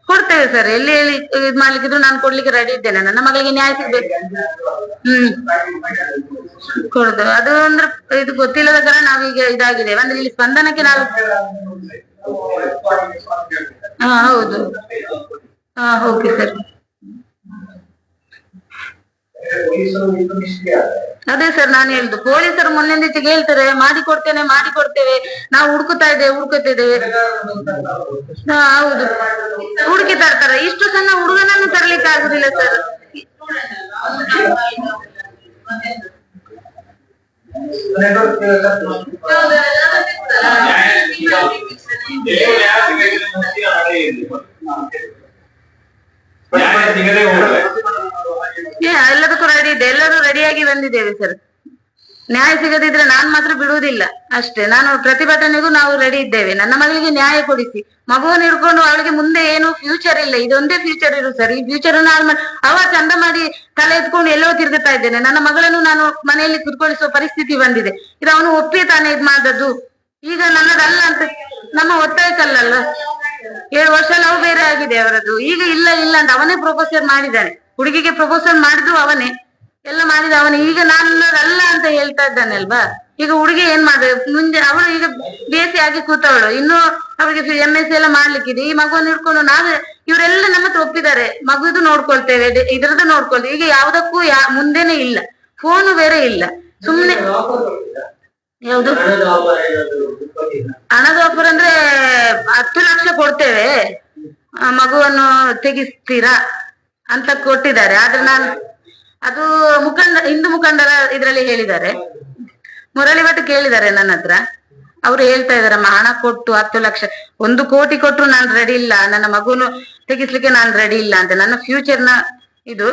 ಕೊಡ್ತೇವೆ ಸರ್ ಎಲ್ಲಿ ಹೇಳಿ ಇದ್ ಮಾಡ್ಲಿಕ್ಕಿದ್ರು ನಾನು ಕೊಡ್ಲಿಕ್ಕೆ ರೆಡಿ ಇದ್ದೇನೆ. ನನ್ನ ಮಗಳಿಗೆ ನ್ಯಾಯ ಸಿಗ್ಬೇಕು. ಹ್ಮ್. ಕೊಡುದು ಅದು ಅಂದ್ರೆ ಇದು ಗೊತ್ತಿಲ್ಲದ ಕಾರಣ ನಾವೀಗ ಇದಾಗಿದೆ. ಅಂದ್ರೆ ಇಲ್ಲಿ ಸ್ಪಂದನಕ್ಕೆ ನಾವು ಹಾ ಹೌದು. ಹಾ ಓಕೆ ಸರ್ ಪೊಲೀಸರು ಇದು ನಿಷ್ಕ್ರಿಯ ಆದ್ರೆ ಅದೇ ಸರ್ ನಾನು ಹೇಳುದು, ಪೊಲೀಸರು ಮೊನ್ನೆಂದಿತ್ತಿಗೆ ಹೇಳ್ತಾರೆ, ಮಾಡಿ ಕೊಡ್ತೇನೆ, ಮಾಡಿ ಕೊಡ್ತೇವೆ. ನಾವು ಹುಡುಕುತ್ತಾ ಇದ್ದೇವೆ, ಹುಡುಕುತ್ತಾ ಹಾ, ಹೌದು. ಹುಡುಕಿ ತರ್ತಾರೆ. ಇಷ್ಟು ಸಣ್ಣ ಹುಡುಗನನ್ನು ತರಲಿಕ್ಕೆ ಆಗುದಿಲ್ಲ ಸರ್. ಸಿಗದೆ ಎಲ್ಲದಕ್ಕೂ ರೆಡಿ ಇದೆ ಎಲ್ಲರೂ ರೆಡಿಯಾಗಿ ಬಂದಿದ್ದೇವೆ ಸರ್ ನ್ಯಾಯ ಸಿಗದಿದ್ರೆ ನಾನ್ ಮಾತ್ರ ಬಿಡುವುದಿಲ್ಲ. ಅಷ್ಟೇ. ನಾನು ಪ್ರತಿಭಟನೆಗೂ ನಾವು ರೆಡಿ ಇದ್ದೇವೆ. ನನ್ನ ಮಗಳಿಗೆ ನ್ಯಾಯ ಕೊಡಿಸಿ. ಮಗುವನ್ನು ಹಿಡ್ಕೊಂಡು ಅವಳಿಗೆ ಮುಂದೆ ಏನು ಫ್ಯೂಚರ್ ಇಲ್ಲ. ಇದೊಂದೇ ಫ್ಯೂಚರ್ ಇರು ಸರ್ ಈ ಫ್ಯೂಚರ್ ಅವ ಚಂದ ಮಾಡಿ ತಲೆ ಎತ್ಕೊಂಡು ಎಲ್ಲೋ ತಿರುಗುತ್ತಾ ಇದ್ದೇನೆ. ನನ್ನ ಮಗಳನ್ನು ನಾನು ಮನೆಯಲ್ಲಿ ಕುತ್ಕೊಳಿಸುವ ಪರಿಸ್ಥಿತಿ ಬಂದಿದೆ. ಇದು ಅವನು ಒಪ್ಪಿ ತಾನೇ ಇದ್ ಮಾಡಿದದ್ದು ಈಗ ನನ್ನದಲ್ಲ ಅಂತ ನಮ್ಮ ಒತ್ತಾಯಕ್ಕಲ್ಲಲ್ಲ ಏಳು ವರ್ಷ ಲವ್ ಬೇರೆ ಆಗಿದೆ ಅವರದ್ದು. ಈಗ ಇಲ್ಲ ಇಲ್ಲ ಅಂತ ಅವನೇ ಪ್ರೊಪೋಸರ್ ಮಾಡಿದ್ದಾನೆ. ಹುಡುಗಿಗೆ ಪ್ರಪೋಸಲ್ ಮಾಡಿದ್ರು ಅವನೇ. ಎಲ್ಲ ಮಾಡಿದ ಅವನೇ. ಈಗ ನನ್ನದಲ್ಲ ಅಂತ ಹೇಳ್ತಾ ಇದ್ದಾನೆ ಅಲ್ವಾ ಈಗ ಹುಡುಗಿ ಏನ್ ಮಾಡ್ಬೇಕು? ಮುಂದೆ ಅವಳು ಈಗ ಬೇಸಿ ಆಗಿ ಕೂತವಳು. ಇನ್ನು ಅವಳಿಗೆ ಎಂ ಎಸ್ ಎಲ್ಲ ಮಾಡ್ಲಿಕ್ಕಿದೆ. ಈ ಮಗುವನ್ನು ಹಿಡ್ಕೊಂಡು ನಾವೇ ಇವರೆಲ್ಲ ನಮ್ಮ ಹತ್ರ ಒಪ್ಪಿದ್ದಾರೆ. ಮಗುದು ನೋಡ್ಕೊಳ್ತೇವೆ. ಇದ್ರದ್ದು ನೋಡ್ಕೊಳ್ತೇವೆ. ಈಗ ಯಾವ್ದಕ್ಕೂ ಯಾ, ಮುಂದೆನೆ ಇಲ್ಲ. ಫೋನು ಬೇರೆ ಇಲ್ಲ. ಸುಮ್ನೆ ಯಾವ್ದು? ಹಣದ ಆಫರ್ ಅಂದ್ರೆ ಹತ್ತು ಲಕ್ಷ ಕೊಡ್ತೇವೆ. ಮಗುವನ್ನು ತೆಗಿಸ್ತೀರಾ? ಅಂತ ಕೊಟ್ಟಿದ್ದಾರೆ. ಆದ್ರೆ ನಾನು ಅದು ಮುಖಂಡ, ಹಿಂದೂ ಮುಖಂಡರ ಇದ್ರಲ್ಲಿ ಹೇಳಿದ್ದಾರೆ. ಮುರಳಿ ಭಟ್ ಕೇಳಿದ್ದಾರೆ ನನ್ನ ಹತ್ರ. ಅವ್ರು ಹೇಳ್ತಾ ಇದಾರಮ್ಮ ಹಣ ಕೊಟ್ಟು ಹತ್ತು ಲಕ್ಷ, ಒಂದು ಕೋಟಿ ಕೊಟ್ರು ನಾನು ರೆಡಿ ಇಲ್ಲ. ನನ್ನ ಮಗುನು ತೆಗಿಸ್ಲಿಕ್ಕೆ ನಾನು ರೆಡಿ ಇಲ್ಲ ಅಂತ. ನನ್ನ ಫ್ಯೂಚರ್ನ ಇದು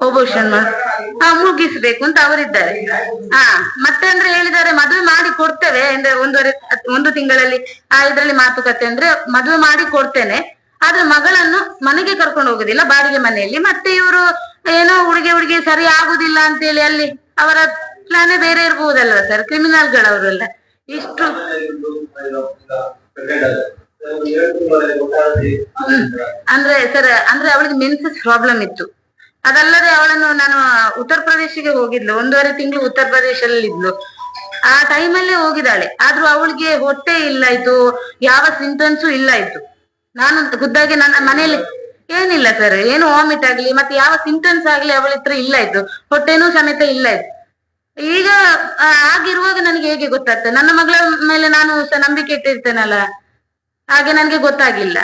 ಒಬೋಷನ್ ಹಾ, ಮುಗಿಸ್ಬೇಕು ಅಂತ ಅವರಿದ್ದಾರೆ. ಹಾ, ಮತ್ತೆ ಅಂದ್ರೆ ಹೇಳಿದ್ದಾರೆ, ಮದುವೆ ಮಾಡಿ ಕೊಡ್ತೇವೆ. ಅಂದ್ರೆ ಒಂದೂವರೆ, ಒಂದು ತಿಂಗಳಲ್ಲಿ, ಆ ಇದ್ರಲ್ಲಿ ಮಾತುಕತೆ ಅಂದ್ರೆ ಮದುವೆ ಮಾಡಿ ಕೊಡ್ತೇನೆ. ಆದ್ರೆ ಮಗಳನ್ನು ಮನೆಗೆ ಕರ್ಕೊಂಡು ಹೋಗುದಿಲ್ಲ, ಬಾಡಿಗೆ ಮನೆಯಲ್ಲಿ. ಮತ್ತೆ ಇವರು ಏನೋ ಹುಡುಗಿ ಹುಡುಗಿ ಸರಿ ಆಗುದಿಲ್ಲ ಅಂತೇಳಿ ಅಲ್ಲಿ ಅವರ ಪ್ಲಾನೇ ಬೇರೆ ಇರ್ಬಹುದಲ್ವ ಸರ್ ಕ್ರಿಮಿನಲ್ಗಳವರೆಲ್ಲ ಇಷ್ಟು ಅಂದ್ರೆ ಸರ್ ಅಂದ್ರೆ ಅವಳಿಗೆ ಮೆನ್ಸಸ್ ಪ್ರಾಬ್ಲಮ್ ಇತ್ತು. ಅದಲ್ಲದೆ ಅವಳನ್ನು ನಾನು ಉತ್ತರ ಪ್ರದೇಶಕ್ಕೆ ಹೋಗಿದ್ಲು. ಒಂದೂವರೆ ತಿಂಗಳು ಉತ್ತರ ಪ್ರದೇಶದಲ್ಲಿ ಇದ್ಲು ಆ ಟೈಮಲ್ಲೇ ಹೋಗಿದ್ದಾಳೆ. ಆದ್ರೂ ಅವಳಿಗೆ ಹೊಟ್ಟೆ ಇಲ್ಲ ಇತ್ತು ಯಾವ ಸಿಂಟಮ್ಸು ಇಲ್ಲಾಯ್ತು. ನಾನು ಖುದ್ದಾಗಿ ನನ್ನ ಮನೆಯಲ್ಲಿ ಏನಿಲ್ಲ ಸರ್ ಏನು ವಾಮಿಟ್ ಆಗ್ಲಿ ಮತ್ತೆ ಯಾವ ಸಿಂಟಮ್ಸ್ ಆಗ್ಲಿ ಅವಳ ಹತ್ರ ಇಲ್ಲ ಇತ್ತು ಹೊಟ್ಟೆನೂ ಸಮೇತ ಇಲ್ಲ ಇತ್ತು ಈಗ ಆಗಿರುವಾಗ ನನಗೆ ಹೇಗೆ ಗೊತ್ತಾಗ್ತದೆ? ನನ್ನ ಮಗಳ ಮೇಲೆ ನಾನು ಸಹ ನಂಬಿಕೆ ಇಟ್ಟಿರ್ತೇನಲ್ಲ ಹಾಗೆ ನನಗೆ ಗೊತ್ತಾಗ್ಲಿಲ್ಲ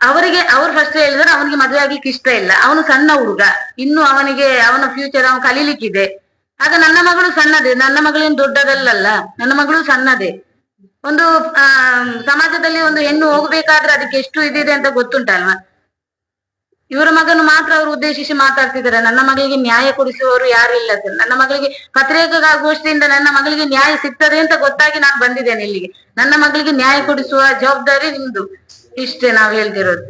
ಅವರಿಗೆ ಅವ್ರು ಫಸ್ಟ್ ಹೇಳಿದ್ರೆ ಅವನಿಗೆ ಮದುವೆ ಆಗ್ಲಿಕ್ಕೆ ಇಷ್ಟ ಇಲ್ಲ. ಅವನು ಸಣ್ಣ ಹುಡುಗ. ಇನ್ನು ಅವನಿಗೆ ಅವನ ಫ್ಯೂಚರ್ ಅವನು ಕಲೀಲಿಕ್ಕಿದೆ. ಆಗ ನನ್ನ ಮಗಳು ಸಣ್ಣದೇ. ನನ್ನ ಮಗಳೇನು ದೊಡ್ಡದಲ್ಲಲ್ಲ. ನನ್ನ ಮಗಳು ಸಣ್ಣದೇ. ಒಂದು ಸಮಾಜದಲ್ಲಿ ಒಂದು ಹೆಣ್ಣು ಹೋಗ್ಬೇಕಾದ್ರೆ ಅದಕ್ಕೆ ಎಷ್ಟು ಇದಿದೆ ಅಂತ ಗೊತ್ತುಂಟಲ್ವಾ? ಇವರ ಮಗನು ಮಾತ್ರ ಅವರು ಉದ್ದೇಶಿಸಿ ಮಾತಾಡ್ತಿದ್ದಾರೆ. ನನ್ನ ಮಗಳಿಗೆ ನ್ಯಾಯ ಕೊಡಿಸುವವರು ಯಾರು ಇಲ್ಲ ಸರ್. ನನ್ನ ಮಗಳಿಗೆ ಪತ್ರಿಕಾಗೋಷ್ಠಿಯಿಂದ ನನ್ನ ಮಗಳಿಗೆ ನ್ಯಾಯ ಸಿಗ್ತದೆ ಅಂತ ಗೊತ್ತಾಗಿ ನಾನು ಬಂದಿದ್ದೇನೆ ಇಲ್ಲಿಗೆ. ನನ್ನ ಮಗಳಿಗೆ ನ್ಯಾಯ ಕೊಡಿಸುವ ಜವಾಬ್ದಾರಿ ನಿಮ್ದು. ಇಷ್ಟೇ ನಾವು ಹೇಳ್ತಿರೋದು.